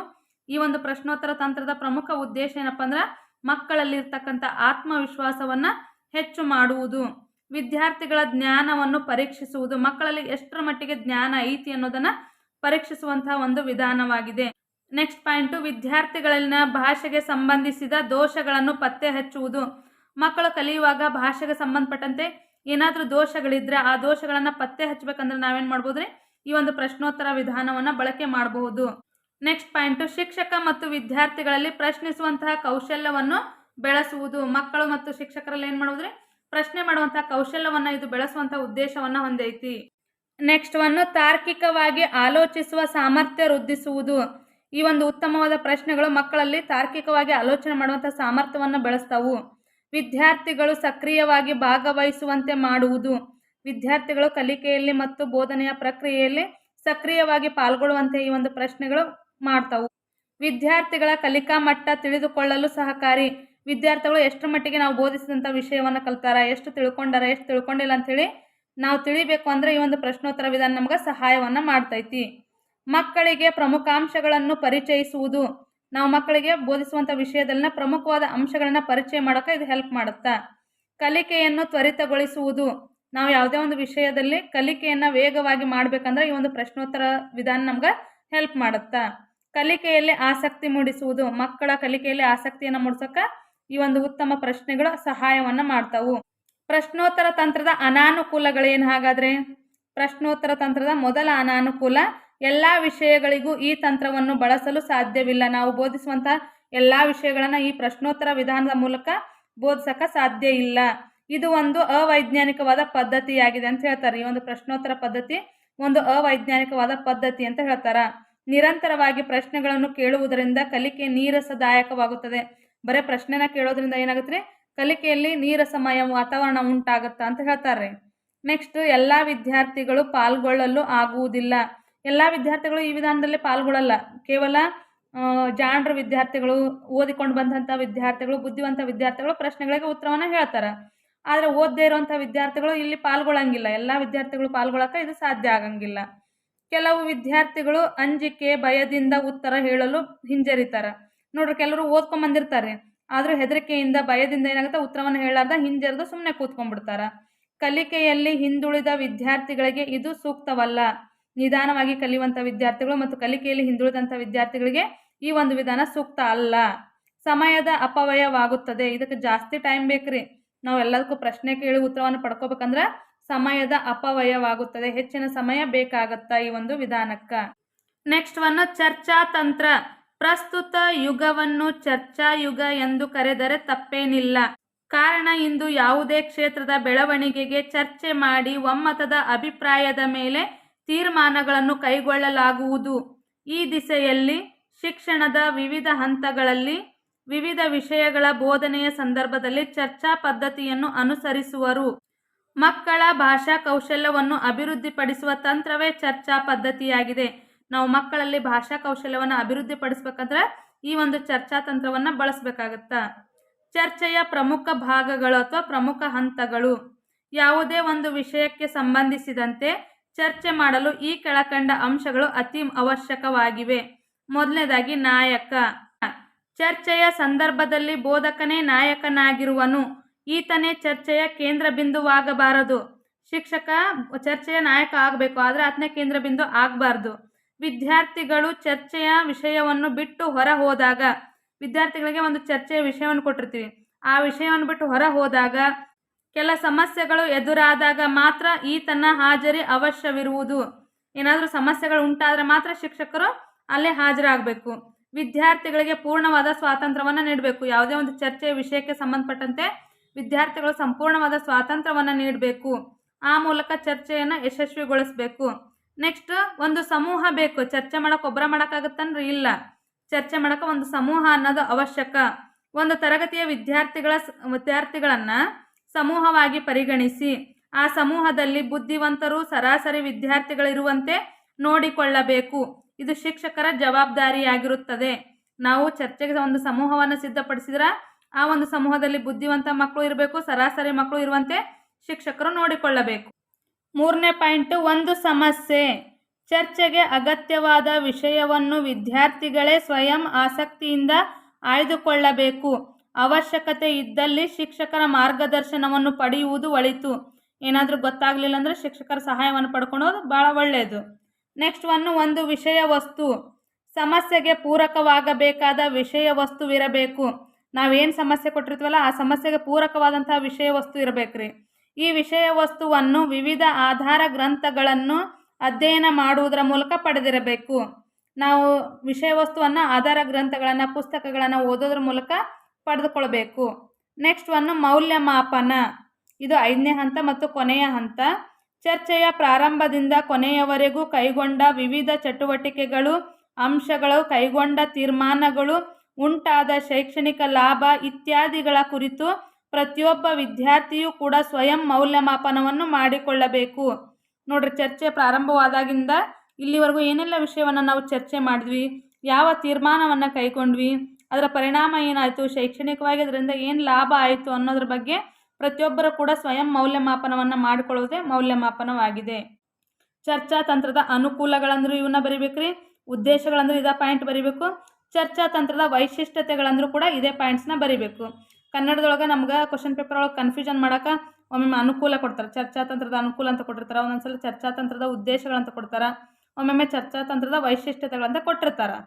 ಈ ಒಂದು ಪ್ರಶ್ನೋತ್ತರ ತಂತ್ರದ ಪ್ರಮುಖ ಉದ್ದೇಶ ಏನಪ್ಪ ಅಂದ್ರೆ, ಮಕ್ಕಳಲ್ಲಿರ್ತಕ್ಕಂಥ ಆತ್ಮವಿಶ್ವಾಸವನ್ನು ಹೆಚ್ಚು ಮಾಡುವುದು. ವಿದ್ಯಾರ್ಥಿಗಳ ಜ್ಞಾನವನ್ನು ಪರೀಕ್ಷಿಸುವುದು. ಮಕ್ಕಳಲ್ಲಿ ಎಷ್ಟರ ಮಟ್ಟಿಗೆ ಜ್ಞಾನ ಐತಿ ಅನ್ನೋದನ್ನು ಪರೀಕ್ಷಿಸುವಂತಹ ಒಂದು ವಿಧಾನವಾಗಿದೆ. ನೆಕ್ಸ್ಟ್ ಪಾಯಿಂಟು, ವಿದ್ಯಾರ್ಥಿಗಳಲ್ಲಿನ ಭಾಷೆಗೆ ಸಂಬಂಧಿಸಿದ ದೋಷಗಳನ್ನು ಪತ್ತೆ ಹಚ್ಚುವುದು. ಮಕ್ಕಳು ಕಲಿಯುವಾಗ ಭಾಷೆಗೆ ಸಂಬಂಧಪಟ್ಟಂತೆ ಏನಾದರೂ ದೋಷಗಳಿದ್ರೆ ಆ ದೋಷಗಳನ್ನು ಪತ್ತೆ ಹಚ್ಚಬೇಕಂದ್ರೆ ನಾವೇನು ಮಾಡ್ಬೋದು ರೀ ಈ ಒಂದು ಪ್ರಶ್ನೋತ್ತರ ವಿಧಾನವನ್ನು ಬಳಕೆ ಮಾಡಬಹುದು. ನೆಕ್ಸ್ಟ್ ಪಾಯಿಂಟು ಶಿಕ್ಷಕ ಮತ್ತು ವಿದ್ಯಾರ್ಥಿಗಳಲ್ಲಿ ಪ್ರಶ್ನಿಸುವಂತಹ ಕೌಶಲ್ಯವನ್ನು ಬೆಳೆಸುವುದು. ಮಕ್ಕಳು ಮತ್ತು ಶಿಕ್ಷಕರಲ್ಲಿ ಏನು ಮಾಡೋದ್ರಿ, ಪ್ರಶ್ನೆ ಮಾಡುವಂತಹ ಕೌಶಲ್ಯವನ್ನು ಇದು ಬೆಳೆಸುವಂತಹ ಉದ್ದೇಶವನ್ನು ಹೊಂದೈತಿ. ನೆಕ್ಸ್ಟ್ ಒಂದು ತಾರ್ಕಿಕವಾಗಿ ಆಲೋಚಿಸುವ ಸಾಮರ್ಥ್ಯ ವೃದ್ಧಿಸುವುದು. ಈ ಒಂದು ಉತ್ತಮವಾದ ಪ್ರಶ್ನೆಗಳು ಮಕ್ಕಳಲ್ಲಿ ತಾರ್ಕಿಕವಾಗಿ ಆಲೋಚನೆ ಮಾಡುವಂಥ ಸಾಮರ್ಥ್ಯವನ್ನು ಬೆಳೆಸ್ತಾವು. ವಿದ್ಯಾರ್ಥಿಗಳು ಸಕ್ರಿಯವಾಗಿ ಭಾಗವಹಿಸುವಂತೆ ಮಾಡುವುದು. ವಿದ್ಯಾರ್ಥಿಗಳು ಕಲಿಕೆಯಲ್ಲಿ ಮತ್ತು ಬೋಧನೆಯ ಪ್ರಕ್ರಿಯೆಯಲ್ಲಿ ಸಕ್ರಿಯವಾಗಿ ಪಾಲ್ಗೊಳ್ಳುವಂತೆ ಈ ಒಂದು ಪ್ರಶ್ನೆಗಳು ಮಾಡ್ತಾವು. ವಿದ್ಯಾರ್ಥಿಗಳ ಕಲಿಕಾ ಮಟ್ಟ ತಿಳಿದುಕೊಳ್ಳಲು ಸಹಕಾರಿ. ವಿದ್ಯಾರ್ಥಿಗಳು ಎಷ್ಟು ಮಟ್ಟಿಗೆ ನಾವು ಬೋಧಿಸಿದಂಥ ವಿಷಯವನ್ನು ಕಲ್ತಾರ, ಎಷ್ಟು ತಿಳ್ಕೊಂಡಾರ, ಎಷ್ಟು ತಿಳ್ಕೊಂಡಿಲ್ಲ ಅಂಥೇಳಿ ನಾವು ತಿಳಿಬೇಕು ಅಂದರೆ ಈ ಒಂದು ಪ್ರಶ್ನೋತ್ತರ ವಿಧಾನ ನಮ್ಗೆ ಸಹಾಯವನ್ನು ಮಾಡ್ತೈತಿ. ಮಕ್ಕಳಿಗೆ ಪ್ರಮುಖ ಅಂಶಗಳನ್ನು ಪರಿಚಯಿಸುವುದು. ನಾವು ಮಕ್ಕಳಿಗೆ ಬೋಧಿಸುವಂಥ ವಿಷಯದಲ್ಲಿನ ಪ್ರಮುಖವಾದ ಅಂಶಗಳನ್ನು ಪರಿಚಯ ಮಾಡೋಕೆ ಇದು ಹೆಲ್ಪ್ ಮಾಡುತ್ತಾ. ಕಲಿಕೆಯನ್ನು ತ್ವರಿತಗೊಳಿಸುವುದು. ನಾವು ಯಾವುದೇ ಒಂದು ವಿಷಯದಲ್ಲಿ ಕಲಿಕೆಯನ್ನು ವೇಗವಾಗಿ ಮಾಡಬೇಕಂದ್ರೆ ಈ ಒಂದು ಪ್ರಶ್ನೋತ್ತರ ವಿಧಾನ ನಮ್ಗೆ ಹೆಲ್ಪ್ ಮಾಡುತ್ತಾ. ಕಲಿಕೆಯಲ್ಲಿ ಆಸಕ್ತಿ ಮೂಡಿಸುವುದು, ಮಕ್ಕಳ ಕಲಿಕೆಯಲ್ಲಿ ಆಸಕ್ತಿಯನ್ನು ಮೂಡಿಸೋಕೆ ಈ ಒಂದು ಉತ್ತಮ ಪ್ರಶ್ನೆಗಳು ಸಹಾಯವನ್ನು ಮಾಡ್ತಾವು. ಪ್ರಶ್ನೋತ್ತರ ತಂತ್ರದ ಅನಾನುಕೂಲಗಳೇನು ಹಾಗಾದರೆ? ಪ್ರಶ್ನೋತ್ತರ ತಂತ್ರದ ಮೊದಲ ಅನಾನುಕೂಲ, ಎಲ್ಲ ವಿಷಯಗಳಿಗೂ ಈ ತಂತ್ರವನ್ನು ಬಳಸಲು ಸಾಧ್ಯವಿಲ್ಲ. ನಾವು ಬೋಧಿಸುವಂಥ ಎಲ್ಲ ವಿಷಯಗಳನ್ನು ಈ ಪ್ರಶ್ನೋತ್ತರ ವಿಧಾನದ ಮೂಲಕ ಬೋಧಿಸೋಕೆ ಸಾಧ್ಯ ಇಲ್ಲ. ಇದು ಒಂದು ಅವೈಜ್ಞಾನಿಕವಾದ ಪದ್ಧತಿಯಾಗಿದೆ ಅಂತ ಹೇಳ್ತಾರೆ. ಈ ಒಂದು ಪ್ರಶ್ನೋತ್ತರ ಪದ್ಧತಿ ಒಂದು ಅವೈಜ್ಞಾನಿಕವಾದ ಪದ್ಧತಿ ಅಂತ ಹೇಳ್ತಾರೆ. ನಿರಂತರವಾಗಿ ಪ್ರಶ್ನೆಗಳನ್ನು ಕೇಳುವುದರಿಂದ ಕಲಿಕೆ ನೀರಸದಾಯಕವಾಗುತ್ತದೆ. ಬರೀ ಪ್ರಶ್ನೆನ ಕೇಳೋದ್ರಿಂದ ಏನಾಗುತ್ತೆ ಕಲಿಕೆಯಲ್ಲಿ ನೀರಸಮಯ ವಾತಾವರಣ ಉಂಟಾಗುತ್ತಾ ಅಂತ ಹೇಳ್ತಾರೆ. ನೆಕ್ಸ್ಟ್ ಎಲ್ಲ ವಿದ್ಯಾರ್ಥಿಗಳು ಪಾಲ್ಗೊಳ್ಳಲು ಆಗುವುದಿಲ್ಲ. ಎಲ್ಲ ವಿದ್ಯಾರ್ಥಿಗಳು ಈ ವಿಧಾನದಲ್ಲಿ ಪಾಲ್ಗೊಳ್ಳಲ್ಲ. ಕೇವಲ ಜಾಣರು ವಿದ್ಯಾರ್ಥಿಗಳು ಓದಿಕೊಂಡು ಬಂದಂಥ ವಿದ್ಯಾರ್ಥಿಗಳು, ಬುದ್ಧಿವಂತ ವಿದ್ಯಾರ್ಥಿಗಳು ಪ್ರಶ್ನೆಗಳಿಗೆ ಉತ್ತರವನ್ನು ಹೇಳ್ತಾರೆ. ಆದರೆ ಓದದೇ ಇರುವಂಥ ವಿದ್ಯಾರ್ಥಿಗಳು ಇಲ್ಲಿ ಪಾಲ್ಗೊಳ್ಳಂಗಿಲ್ಲ. ಎಲ್ಲ ವಿದ್ಯಾರ್ಥಿಗಳು ಪಾಲ್ಗೊಳ್ಳೋಕೆ ಇದು ಸಾಧ್ಯ ಆಗಂಗಿಲ್ಲ. ಕೆಲವು ವಿದ್ಯಾರ್ಥಿಗಳು ಅಂಜಿಕೆ, ಭಯದಿಂದ ಉತ್ತರ ಹೇಳಲು ಹಿಂಜರಿತಾರೆ. ನೋಡ್ರಿ ಕೆಲವರು ಓದ್ಕೊಂಬಂದಿರ್ತಾರೆ ಆದರೂ ಹೆದರಿಕೆಯಿಂದ, ಭಯದಿಂದ ಏನಾಗುತ್ತೆ? ಉತ್ತರವನ್ನು ಹೇಳಾರ್ದ ಹಿಂಜರಿದು ಸುಮ್ಮನೆ ಕೂತ್ಕೊಂಡ್ಬಿಡ್ತಾರೆ. ಕಲಿಕೆಯಲ್ಲಿ ಹಿಂದುಳಿದ ವಿದ್ಯಾರ್ಥಿಗಳಿಗೆ ಇದು ಸೂಕ್ತವಲ್ಲ. ನಿಧಾನವಾಗಿ ಕಲಿಯುವಂಥ ವಿದ್ಯಾರ್ಥಿಗಳು ಮತ್ತು ಕಲಿಕೆಯಲ್ಲಿ ಹಿಂದುಳಿದಂಥ ವಿದ್ಯಾರ್ಥಿಗಳಿಗೆ ಈ ಒಂದು ವಿಧಾನ ಸೂಕ್ತ ಅಲ್ಲ. ಸಮಯದ ಅಪವ್ಯಯವಾಗುತ್ತದೆ. ಇದಕ್ಕೆ ಜಾಸ್ತಿ ಟೈಮ್ ಬೇಕ್ರಿ. ನಾವು ಎಲ್ಲದಕ್ಕೂ ಪ್ರಶ್ನೆ ಕೇಳಿ ಉತ್ತರವನ್ನು ಪಡ್ಕೋಬೇಕಂದ್ರೆ ಸಮಯದ ಅಪವ್ಯಯವಾಗುತ್ತದೆ. ಹೆಚ್ಚಿನ ಸಮಯ ಬೇಕಾಗತ್ತಾ ಈ ಒಂದು ವಿಧಾನಕ್ಕೆ. ನೆಕ್ಸ್ಟ್ ಒನ್ ಚರ್ಚಾ ತಂತ್ರ. ಪ್ರಸ್ತುತ ಯುಗವನ್ನು ಚರ್ಚಾ ಯುಗ ಎಂದು ಕರೆದರೆ ತಪ್ಪೇನಿಲ್ಲ. ಕಾರಣ, ಇಂದು ಯಾವುದೇ ಕ್ಷೇತ್ರದ ಬೆಳವಣಿಗೆಗೆ ಚರ್ಚೆ ಮಾಡಿ ಒಮ್ಮತದ ಅಭಿಪ್ರಾಯದ ಮೇಲೆ ತೀರ್ಮಾನಗಳನ್ನು ಕೈಗೊಳ್ಳಲಾಗುವುದು. ಈ ದಿಸೆಯಲ್ಲಿ ಶಿಕ್ಷಣದ ವಿವಿಧ ಹಂತಗಳಲ್ಲಿ ವಿವಿಧ ವಿಷಯಗಳ ಬೋಧನೆಯ ಸಂದರ್ಭದಲ್ಲಿ ಚರ್ಚಾ ಪದ್ಧತಿಯನ್ನು ಅನುಸರಿಸುವರು. ಮಕ್ಕಳ ಭಾಷಾ ಕೌಶಲ್ಯವನ್ನು ಅಭಿವೃದ್ಧಿಪಡಿಸುವ ತಂತ್ರವೇ ಚರ್ಚಾ ಪದ್ಧತಿಯಾಗಿದೆ. ನಾವು ಮಕ್ಕಳಲ್ಲಿ ಭಾಷಾ ಕೌಶಲ್ಯವನ್ನು ಅಭಿವೃದ್ಧಿಪಡಿಸ್ಬೇಕಂದ್ರೆ ಈ ಒಂದು ಚರ್ಚಾ ತಂತ್ರವನ್ನು ಬಳಸಬೇಕಾಗತ್ತಾ. ಚರ್ಚೆಯ ಪ್ರಮುಖ ಭಾಗಗಳು ಅಥವಾ ಪ್ರಮುಖ ಹಂತಗಳು. ಯಾವುದೇ ಒಂದು ವಿಷಯಕ್ಕೆ ಸಂಬಂಧಿಸಿದಂತೆ ಚರ್ಚೆ ಮಾಡಲು ಈ ಕೆಳಕಂಡ ಅಂಶಗಳು ಅತಿ ಅವಶ್ಯಕವಾಗಿವೆ. ಮೊದಲನೇದಾಗಿ ನಾಯಕ. ಚರ್ಚೆಯ ಸಂದರ್ಭದಲ್ಲಿ ಬೋಧಕನೇ ನಾಯಕನಾಗಿರುವನು. ಈತನೇ ಚರ್ಚೆಯ ಕೇಂದ್ರ ಬಿಂದುವಾಗಬಾರದು ಶಿಕ್ಷಕ, ಚರ್ಚೆಯ ನಾಯಕ ಆಗಬೇಕು, ಆದರೆ ಆತನೇ ಕೇಂದ್ರ ಬಿಂದು ಆಗಬಾರ್ದು. ವಿದ್ಯಾರ್ಥಿಗಳು ಚರ್ಚೆಯ ವಿಷಯವನ್ನು ಬಿಟ್ಟು ಹೊರ ಹೋದಾಗ ವಿದ್ಯಾರ್ಥಿಗಳಿಗೆ ಒಂದು ಚರ್ಚೆಯ ವಿಷಯವನ್ನು ಕೊಟ್ಟಿರ್ತೀವಿ. ಆ ವಿಷಯವನ್ನು ಬಿಟ್ಟು ಹೊರ ಹೋದಾಗ ಕೆಲ ಸಮಸ್ಯೆಗಳು ಎದುರಾದಾಗ ಮಾತ್ರ ಈತನ ಹಾಜರಿ ಅವಶ್ಯವಿರುವುದು. ಏನಾದರೂ ಸಮಸ್ಯೆಗಳು ಉಂಟಾದರೆ ಮಾತ್ರ ಶಿಕ್ಷಕರು ಅಲ್ಲೇ ಹಾಜರಾಗಬೇಕು. ವಿದ್ಯಾರ್ಥಿಗಳಿಗೆ ಪೂರ್ಣವಾದ ಸ್ವಾತಂತ್ರ್ಯವನ್ನು ನೀಡಬೇಕು. ಯಾವುದೇ ಒಂದು ಚರ್ಚೆಯ ವಿಷಯಕ್ಕೆ ಸಂಬಂಧಪಟ್ಟಂತೆ ವಿದ್ಯಾರ್ಥಿಗಳು ಸಂಪೂರ್ಣವಾದ ಸ್ವಾತಂತ್ರ್ಯವನ್ನು ನೀಡಬೇಕು. ಆ ಮೂಲಕ ಚರ್ಚೆಯನ್ನು ಯಶಸ್ವಿಗೊಳಿಸಬೇಕು. ನೆಕ್ಸ್ಟ್, ಒಂದು ಸಮೂಹ ಬೇಕು. ಚರ್ಚೆ ಮಾಡೋಕೆ ಒಬ್ಬರ ಮಾಡೋಕ್ಕಾಗತ್ತನ್ರಿ? ಇಲ್ಲ. ಚರ್ಚೆ ಮಾಡೋಕೆ ಒಂದು ಸಮೂಹ ಅನ್ನೋದು ಅವಶ್ಯಕ. ಒಂದು ತರಗತಿಯ ವಿದ್ಯಾರ್ಥಿಗಳ ವಿದ್ಯಾರ್ಥಿಗಳನ್ನು ಸಮೂಹವಾಗಿ ಪರಿಗಣಿಸಿ. ಆ ಸಮೂಹದಲ್ಲಿ ಬುದ್ಧಿವಂತರು, ಸರಾಸರಿ ವಿದ್ಯಾರ್ಥಿಗಳಿರುವಂತೆ ನೋಡಿಕೊಳ್ಳಬೇಕು. ಇದು ಶಿಕ್ಷಕರ ಜವಾಬ್ದಾರಿಯಾಗಿರುತ್ತದೆ. ನಾವು ಚರ್ಚೆಗೆ ಒಂದು ಸಮೂಹವನ್ನು ಸಿದ್ಧಪಡಿಸಿದ್ರೆ ಆ ಒಂದು ಸಮೂಹದಲ್ಲಿ ಬುದ್ಧಿವಂತ ಮಕ್ಕಳು ಇರಬೇಕು, ಸರಾಸರಿ ಮಕ್ಕಳು ಇರುವಂತೆ ಶಿಕ್ಷಕರು ನೋಡಿಕೊಳ್ಳಬೇಕು. ಮೂರನೇ ಪಾಯಿಂಟು, ಒಂದು ಸಮಸ್ಯೆ. ಚರ್ಚೆಗೆ ಅಗತ್ಯವಾದ ವಿಷಯವನ್ನು ವಿದ್ಯಾರ್ಥಿಗಳೇ ಸ್ವಯಂ ಆಸಕ್ತಿಯಿಂದ ಆಯ್ದುಕೊಳ್ಳಬೇಕು. ಅವಶ್ಯಕತೆ ಇದ್ದಲ್ಲಿ ಶಿಕ್ಷಕರ ಮಾರ್ಗದರ್ಶನವನ್ನು ಪಡೆಯುವುದು ಒಳಿತು. ಏನಾದರೂ ಗೊತ್ತಾಗಲಿಲ್ಲ ಅಂದರೆ ಶಿಕ್ಷಕರ ಸಹಾಯವನ್ನು ಪಡ್ಕೊಳೋದು ಭಾಳ ಒಳ್ಳೆಯದು ನೆಕ್ಸ್ಟ್ ಒನ್ನು ಒಂದು ವಿಷಯ ವಸ್ತು. ಸಮಸ್ಯೆಗೆ ಪೂರಕವಾಗಬೇಕಾದ ವಿಷಯ ವಸ್ತುವಿರಬೇಕು ನಾವೇನು ಸಮಸ್ಯೆ ಕೊಟ್ಟಿರ್ತೀವಲ್ಲ, ಆ ಸಮಸ್ಯೆಗೆ ಪೂರಕವಾದಂತಹ ವಿಷಯ ವಸ್ತು ಇರಬೇಕ್ರಿ. ಈ ವಿಷಯ ವಸ್ತುವನ್ನು ವಿವಿಧ ಆಧಾರ ಗ್ರಂಥಗಳನ್ನು ಅಧ್ಯಯನ ಮಾಡುವುದರ ಮೂಲಕ ಪಡೆದಿರಬೇಕು. ನಾವು ವಿಷಯ ವಸ್ತುವನ್ನು, ಆಧಾರ ಗ್ರಂಥಗಳನ್ನು, ಪುಸ್ತಕಗಳನ್ನು ಓದೋದ್ರ ಮೂಲಕ ಪಡೆದುಕೊಳ್ಬೇಕು. ನೆಕ್ಸ್ಟ್ ಒಂದು ಮೌಲ್ಯಮಾಪನ. ಇದು ಐದನೇ ಹಂತ ಮತ್ತು ಕೊನೆಯ ಹಂತ. ಚರ್ಚೆಯ ಪ್ರಾರಂಭದಿಂದ ಕೊನೆಯವರೆಗೂ ಕೈಗೊಂಡ ವಿವಿಧ ಚಟುವಟಿಕೆಗಳು, ಅಂಶಗಳು, ಕೈಗೊಂಡ ತೀರ್ಮಾನಗಳು, ಉಂಟಾದ ಶೈಕ್ಷಣಿಕ ಲಾಭ ಇತ್ಯಾದಿಗಳ ಕುರಿತು ಪ್ರತಿಯೊಬ್ಬ ವಿದ್ಯಾರ್ಥಿಯೂ ಕೂಡ ಸ್ವಯಂ ಮೌಲ್ಯಮಾಪನವನ್ನು ಮಾಡಿಕೊಳ್ಳಬೇಕು. ನೋಡ್ರಿ, ಚರ್ಚೆ ಪ್ರಾರಂಭವಾದಾಗಿಂದ ಇಲ್ಲಿವರೆಗೂ ಏನೆಲ್ಲ ವಿಷಯವನ್ನು ನಾವು ಚರ್ಚೆ ಮಾಡಿದ್ವಿ, ಯಾವ ತೀರ್ಮಾನವನ್ನು ಕೈಗೊಂಡ್ವಿ, ಅದರ ಪರಿಣಾಮ ಏನಾಯಿತು, ಶೈಕ್ಷಣಿಕವಾಗಿ ಅದರಿಂದ ಏನು ಲಾಭ ಆಯಿತು ಅನ್ನೋದ್ರ ಬಗ್ಗೆ ಪ್ರತಿಯೊಬ್ಬರು ಕೂಡ ಸ್ವಯಂ ಮೌಲ್ಯಮಾಪನವನ್ನು ಮಾಡಿಕೊಳ್ಳುವುದೇ ಮೌಲ್ಯಮಾಪನವಾಗಿದೆ. ಚರ್ಚಾ ತಂತ್ರದ ಅನುಕೂಲಗಳಂದ್ರೂ ಇವನ್ನ ಬರಿಬೇಕ್ರಿ, ಉದ್ದೇಶಗಳಂದ್ರೆ ಇದೇ ಪಾಯಿಂಟ್ ಬರಿಬೇಕು. ಚರ್ಚಾ ತಂತ್ರದ ವೈಶಿಷ್ಟ್ಯತೆಗಳಂದ್ರೂ ಕೂಡ ಇದೇ ಪಾಯಿಂಟ್ಸ್ನ ಬರಿಬೇಕು. ಕನ್ನಡದೊಳಗೆ ನಮ್ಗೆ ಕ್ವಶನ್ ಪೇಪರ್ ಒಳಗೆ ಕನ್ಫ್ಯೂಷನ್ ಮಾಡೋಕೆ ಒಮ್ಮೊಮ್ಮೆ ಅನುಕೂಲ ಕೊಡ್ತಾರೆ. ಚರ್ಚಾ ತಂತ್ರದ ಅನುಕೂಲ ಅಂತ ಕೊಟ್ಟಿರ್ತಾರೆ, ಒಂದೊಂದ್ಸಲ ಚರ್ಚಾ ತಂತ್ರದ ಉದ್ದೇಶಗಳಂತ ಕೊಡ್ತಾರೆ, ಒಮ್ಮೊಮ್ಮೆ ಚರ್ಚಾ ತಂತ್ರದ ವೈಶಿಷ್ಟ್ಯತೆಗಳಂತ ಕೊಟ್ಟಿರ್ತಾರೆ.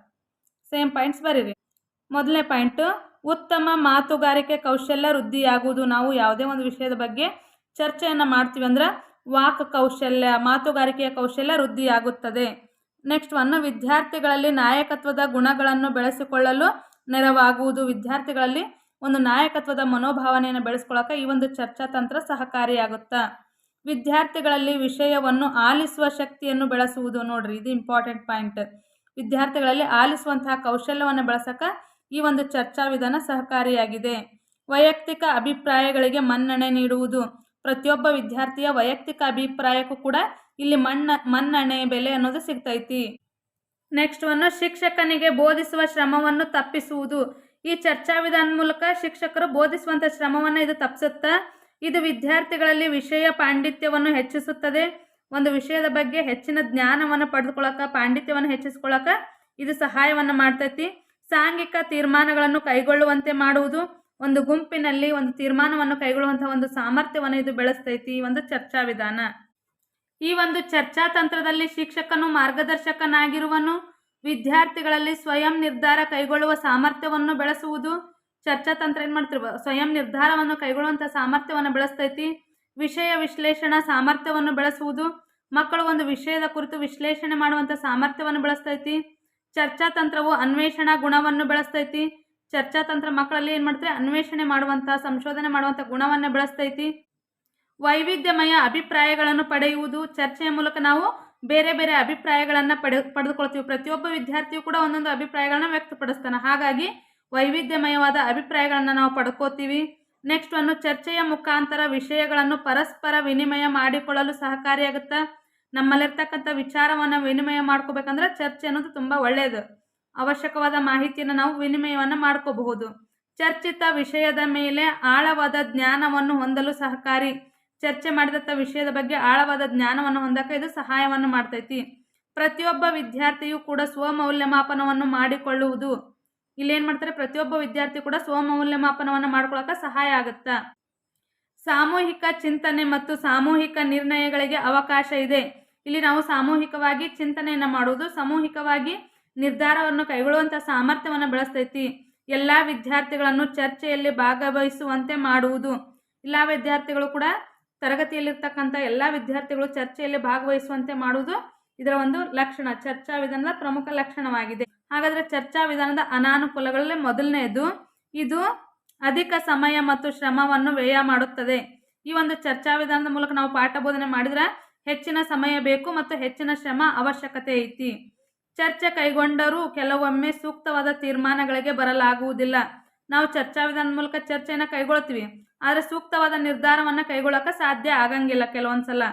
ಸೇಮ್ ಪಾಯಿಂಟ್ಸ್ ಬರೀರಿ. ಮೊದಲನೇ ಪಾಯಿಂಟು ಉತ್ತಮ ಮಾತುಗಾರಿಕೆ ಕೌಶಲ್ಯ ವೃದ್ಧಿಯಾಗುವುದು. ನಾವು ಯಾವುದೇ ಒಂದು ವಿಷಯದ ಬಗ್ಗೆ ಚರ್ಚೆಯನ್ನು ಮಾಡ್ತೀವಿ ಅಂದ್ರೆ ವಾಕ್ ಕೌಶಲ್ಯ, ಮಾತುಗಾರಿಕೆಯ ಕೌಶಲ್ಯ ವೃದ್ಧಿಯಾಗುತ್ತದೆ. ನೆಕ್ಸ್ಟ್ ಒನ್ ವಿದ್ಯಾರ್ಥಿಗಳಲ್ಲಿ ನಾಯಕತ್ವದ ಗುಣಗಳನ್ನು ಬೆಳೆಸಿಕೊಳ್ಳಲು ನೆರವಾಗುವುದು. ವಿದ್ಯಾರ್ಥಿಗಳಲ್ಲಿ ಒಂದು ನಾಯಕತ್ವದ ಮನೋಭಾವನೆಯನ್ನು ಬೆಳೆಸ್ಕೊಳ್ಳೋಕೆ ಈ ಒಂದು ಚರ್ಚಾ ತಂತ್ರ ಸಹಕಾರಿಯಾಗುತ್ತಾ. ವಿದ್ಯಾರ್ಥಿಗಳಲ್ಲಿ ವಿಷಯವನ್ನು ಆಲಿಸುವ ಶಕ್ತಿಯನ್ನು ಬೆಳೆಸುವುದು. ನೋಡ್ರಿ, ಇದು ಇಂಪಾರ್ಟೆಂಟ್ ಪಾಯಿಂಟ್ ವಿದ್ಯಾರ್ಥಿಗಳಲ್ಲಿ ಆಲಿಸುವಂತಹ ಕೌಶಲ್ಯವನ್ನು ಬೆಳೆಸೋಕೆ ಈ ಒಂದು ಚರ್ಚಾ ವಿಧಾನ ಸಹಕಾರಿಯಾಗಿದೆ. ವೈಯಕ್ತಿಕ ಅಭಿಪ್ರಾಯಗಳಿಗೆ ಮನ್ನಣೆ ನೀಡುವುದು. ಪ್ರತಿಯೊಬ್ಬ ವಿದ್ಯಾರ್ಥಿಯ ವೈಯಕ್ತಿಕ ಅಭಿಪ್ರಾಯಕ್ಕೂ ಕೂಡ ಇಲ್ಲಿ ಮಣ್ಣ, ಮನ್ನಣೆ ಬೆಲೆ ಅನ್ನೋದು ಸಿಗ್ತೈತಿ. ನೆಕ್ಸ್ಟ್ ಒಂದು, ಶಿಕ್ಷಕನಿಗೆ ಬೋಧಿಸುವ ಶ್ರಮವನ್ನು ತಪ್ಪಿಸುವುದು. ಈ ಚರ್ಚಾ ವಿಧಾನ ಮೂಲಕ ಶಿಕ್ಷಕರು ಬೋಧಿಸುವಂಥ ಶ್ರಮವನ್ನು ಇದು ತಪ್ಪಿಸುತ್ತಾ ಇದು ವಿದ್ಯಾರ್ಥಿಗಳಲ್ಲಿ ವಿಷಯ ಪಾಂಡಿತ್ಯವನ್ನು ಹೆಚ್ಚಿಸುತ್ತದೆ. ಒಂದು ವಿಷಯದ ಬಗ್ಗೆ ಹೆಚ್ಚಿನ ಜ್ಞಾನವನ್ನು ಪಡೆದುಕೊಳ್ಳಕ, ಪಾಂಡಿತ್ಯವನ್ನು ಹೆಚ್ಚಿಸ್ಕೊಳ್ಳೋಕೆ ಇದು ಸಹಾಯವನ್ನು ಮಾಡ್ತೈತಿ. ಸಾಂಘಿಕ ತೀರ್ಮಾನಗಳನ್ನು ಕೈಗೊಳ್ಳುವಂತೆ ಮಾಡುವುದು ಒಂದು ಗುಂಪಿನಲ್ಲಿ ಒಂದು ತೀರ್ಮಾನವನ್ನು ಕೈಗೊಳ್ಳುವಂತಹ ಒಂದು ಸಾಮರ್ಥ್ಯವನ್ನು ಇದು ಬೆಳೆಸ್ತೈತಿ ಈ ಒಂದು ಚರ್ಚಾ ವಿಧಾನ. ಈ ಒಂದು ಚರ್ಚಾ ತಂತ್ರದಲ್ಲಿ ಶಿಕ್ಷಕನು ಮಾರ್ಗದರ್ಶಕನಾಗಿರುವನು, ವಿದ್ಯಾರ್ಥಿಗಳಲ್ಲಿ ಸ್ವಯಂ ನಿರ್ಧಾರ ಕೈಗೊಳ್ಳುವ ಸಾಮರ್ಥ್ಯವನ್ನು ಬೆಳೆಸುವುದು, ಚರ್ಚಾ ತಂತ್ರ ಏನು ಮಾಡ್ತಿರ್ಬ, ಸ್ವಯಂ ನಿರ್ಧಾರವನ್ನು ಕೈಗೊಳ್ಳುವಂಥ ಸಾಮರ್ಥ್ಯವನ್ನು ಬೆಳೆಸ್ತೈತಿ, ವಿಷಯ ವಿಶ್ಲೇಷಣಾ ಸಾಮರ್ಥ್ಯವನ್ನು ಬೆಳೆಸುವುದು, ಮಕ್ಕಳು ಒಂದು ವಿಷಯದ ಕುರಿತು ವಿಶ್ಲೇಷಣೆ ಮಾಡುವಂಥ ಸಾಮರ್ಥ್ಯವನ್ನು ಬೆಳೆಸ್ತೈತಿ ಚರ್ಚಾ ತಂತ್ರವು ಅನ್ವೇಷಣಾ ಗುಣವನ್ನು ಬೆಳೆಸ್ತೈತಿ. ಚರ್ಚಾ ತಂತ್ರ ಮಕ್ಕಳಲ್ಲಿ ಏನು ಮಾಡ್ತಾರೆ? ಅನ್ವೇಷಣೆ ಮಾಡುವಂಥ, ಸಂಶೋಧನೆ ಮಾಡುವಂಥ ಗುಣವನ್ನು ಬೆಳೆಸ್ತೈತಿ. ವೈವಿಧ್ಯಮಯ ಅಭಿಪ್ರಾಯಗಳನ್ನು ಪಡೆಯುವುದು, ಚರ್ಚೆಯ ಮೂಲಕ ನಾವು ಬೇರೆ ಬೇರೆ ಅಭಿಪ್ರಾಯಗಳನ್ನು ಪಡೆ, ಪಡೆದುಕೊಳ್ತೀವಿ. ಪ್ರತಿಯೊಬ್ಬ ವಿದ್ಯಾರ್ಥಿಯು ಕೂಡ ಒಂದೊಂದು ಅಭಿಪ್ರಾಯಗಳನ್ನ ವ್ಯಕ್ತಪಡಿಸ್ತಾನೆ. ಹಾಗಾಗಿ ವೈವಿಧ್ಯಮಯವಾದ ಅಭಿಪ್ರಾಯಗಳನ್ನು ನಾವು ಪಡ್ಕೋತೀವಿ. ನೆಕ್ಸ್ಟ್ ಒಂದು ಚರ್ಚೆಯ ಮುಖಾಂತರ ವಿಷಯಗಳನ್ನು ಪರಸ್ಪರ ವಿನಿಮಯ ಮಾಡಿಕೊಳ್ಳಲು ಸಹಕಾರಿಯಾಗುತ್ತೆ ನಮ್ಮಲ್ಲಿರ್ತಕ್ಕಂಥ ವಿಚಾರವನ್ನು ವಿನಿಮಯ ಮಾಡ್ಕೋಬೇಕಂದ್ರೆ ಚರ್ಚೆ ಅನ್ನೋದು ತುಂಬ ಒಳ್ಳೆಯದು ಅವಶ್ಯಕವಾದ ಮಾಹಿತಿಯನ್ನು ನಾವು ವಿನಿಮಯವನ್ನು ಮಾಡ್ಕೋಬಹುದು. ಚರ್ಚಿತ ವಿಷಯದ ಮೇಲೆ ಆಳವಾದ ಜ್ಞಾನವನ್ನು ಹೊಂದಲು ಸಹಕಾರಿ. ಚರ್ಚೆ ಮಾಡಿದಂಥ ವಿಷಯದ ಬಗ್ಗೆ ಆಳವಾದ ಜ್ಞಾನವನ್ನು ಹೊಂದಕ್ಕೆ ಇದು ಸಹಾಯವನ್ನು ಮಾಡ್ತೈತಿ. ಪ್ರತಿಯೊಬ್ಬ ವಿದ್ಯಾರ್ಥಿಯು ಕೂಡ ಸ್ವಮೌಲ್ಯಮಾಪನವನ್ನು ಮಾಡಿಕೊಳ್ಳುವುದು. ಇಲ್ಲೇನು ಮಾಡ್ತಾರೆ? ಪ್ರತಿಯೊಬ್ಬ ವಿದ್ಯಾರ್ಥಿ ಕೂಡ ಸ್ವಮೌಲ್ಯಮಾಪನವನ್ನು ಮಾಡ್ಕೊಳ್ಳೋಕೆ ಸಹಾಯ ಆಗುತ್ತಾ. ಸಾಮೂಹಿಕ ಚಿಂತನೆ ಮತ್ತು ಸಾಮೂಹಿಕ ನಿರ್ಣಯಗಳಿಗೆ ಅವಕಾಶ ಇದೆ. ಇಲ್ಲಿ ನಾವು ಸಾಮೂಹಿಕವಾಗಿ ಚಿಂತನೆಯನ್ನು ಮಾಡುವುದು ಸಾಮೂಹಿಕವಾಗಿ ನಿರ್ಧಾರವನ್ನು ಕೈಗೊಳ್ಳುವಂಥ ಸಾಮರ್ಥ್ಯವನ್ನು ಬೆಳೆಸ್ತೈತಿ. ಎಲ್ಲ ವಿದ್ಯಾರ್ಥಿಗಳನ್ನು ಚರ್ಚೆಯಲ್ಲಿ ಭಾಗವಹಿಸುವಂತೆ ಮಾಡುವುದು. ಎಲ್ಲ ವಿದ್ಯಾರ್ಥಿಗಳು ಕೂಡ ತರಗತಿಯಲ್ಲಿರ್ತಕ್ಕಂಥ ಎಲ್ಲ ವಿದ್ಯಾರ್ಥಿಗಳು ಚರ್ಚೆಯಲ್ಲಿ ಭಾಗವಹಿಸುವಂತೆ ಮಾಡುವುದು ಇದರ ಒಂದು ಲಕ್ಷಣ. ಚರ್ಚಾ ವಿಧಾನದ ಪ್ರಮುಖ ಲಕ್ಷಣವಾಗಿದೆ. ಹಾಗಾದರೆ ಚರ್ಚಾ ವಿಧಾನದ ಅನಾನುಕೂಲಗಳಲ್ಲಿ ಮೊದಲನೆಯದು, ಇದು ಅಧಿಕ ಸಮಯ ಮತ್ತು ಶ್ರಮವನ್ನು ವ್ಯಯ ಮಾಡುತ್ತದೆ. ಈ ಒಂದು ಚರ್ಚಾ ವಿಧಾನದ ಮೂಲಕ ನಾವು ಪಾಠ ಬೋಧನೆ ಮಾಡಿದ್ರೆ ಹೆಚ್ಚಿನ ಸಮಯ ಬೇಕು ಮತ್ತು ಹೆಚ್ಚಿನ ಶ್ರಮ ಅವಶ್ಯಕತೆ ಐತಿ. ಚರ್ಚೆ ಕೈಗೊಂಡರೂ ಕೆಲವೊಮ್ಮೆ ಸೂಕ್ತವಾದ ತೀರ್ಮಾನಗಳಿಗೆ ಬರಲಾಗುವುದಿಲ್ಲ. ನಾವು ಚರ್ಚಾ ವಿಧಾನದ ಮೂಲಕ ಚರ್ಚೆಯನ್ನು ಕೈಗೊಳ್ತೀವಿ. ಆದರೆ ಸೂಕ್ತವಾದ ನಿರ್ಧಾರವನ್ನು ಕೈಗೊಳ್ಳೋಕೆ ಸಾಧ್ಯ ಆಗಂಗಿಲ್ಲ ಕೆಲವೊಂದ್ಸಲ.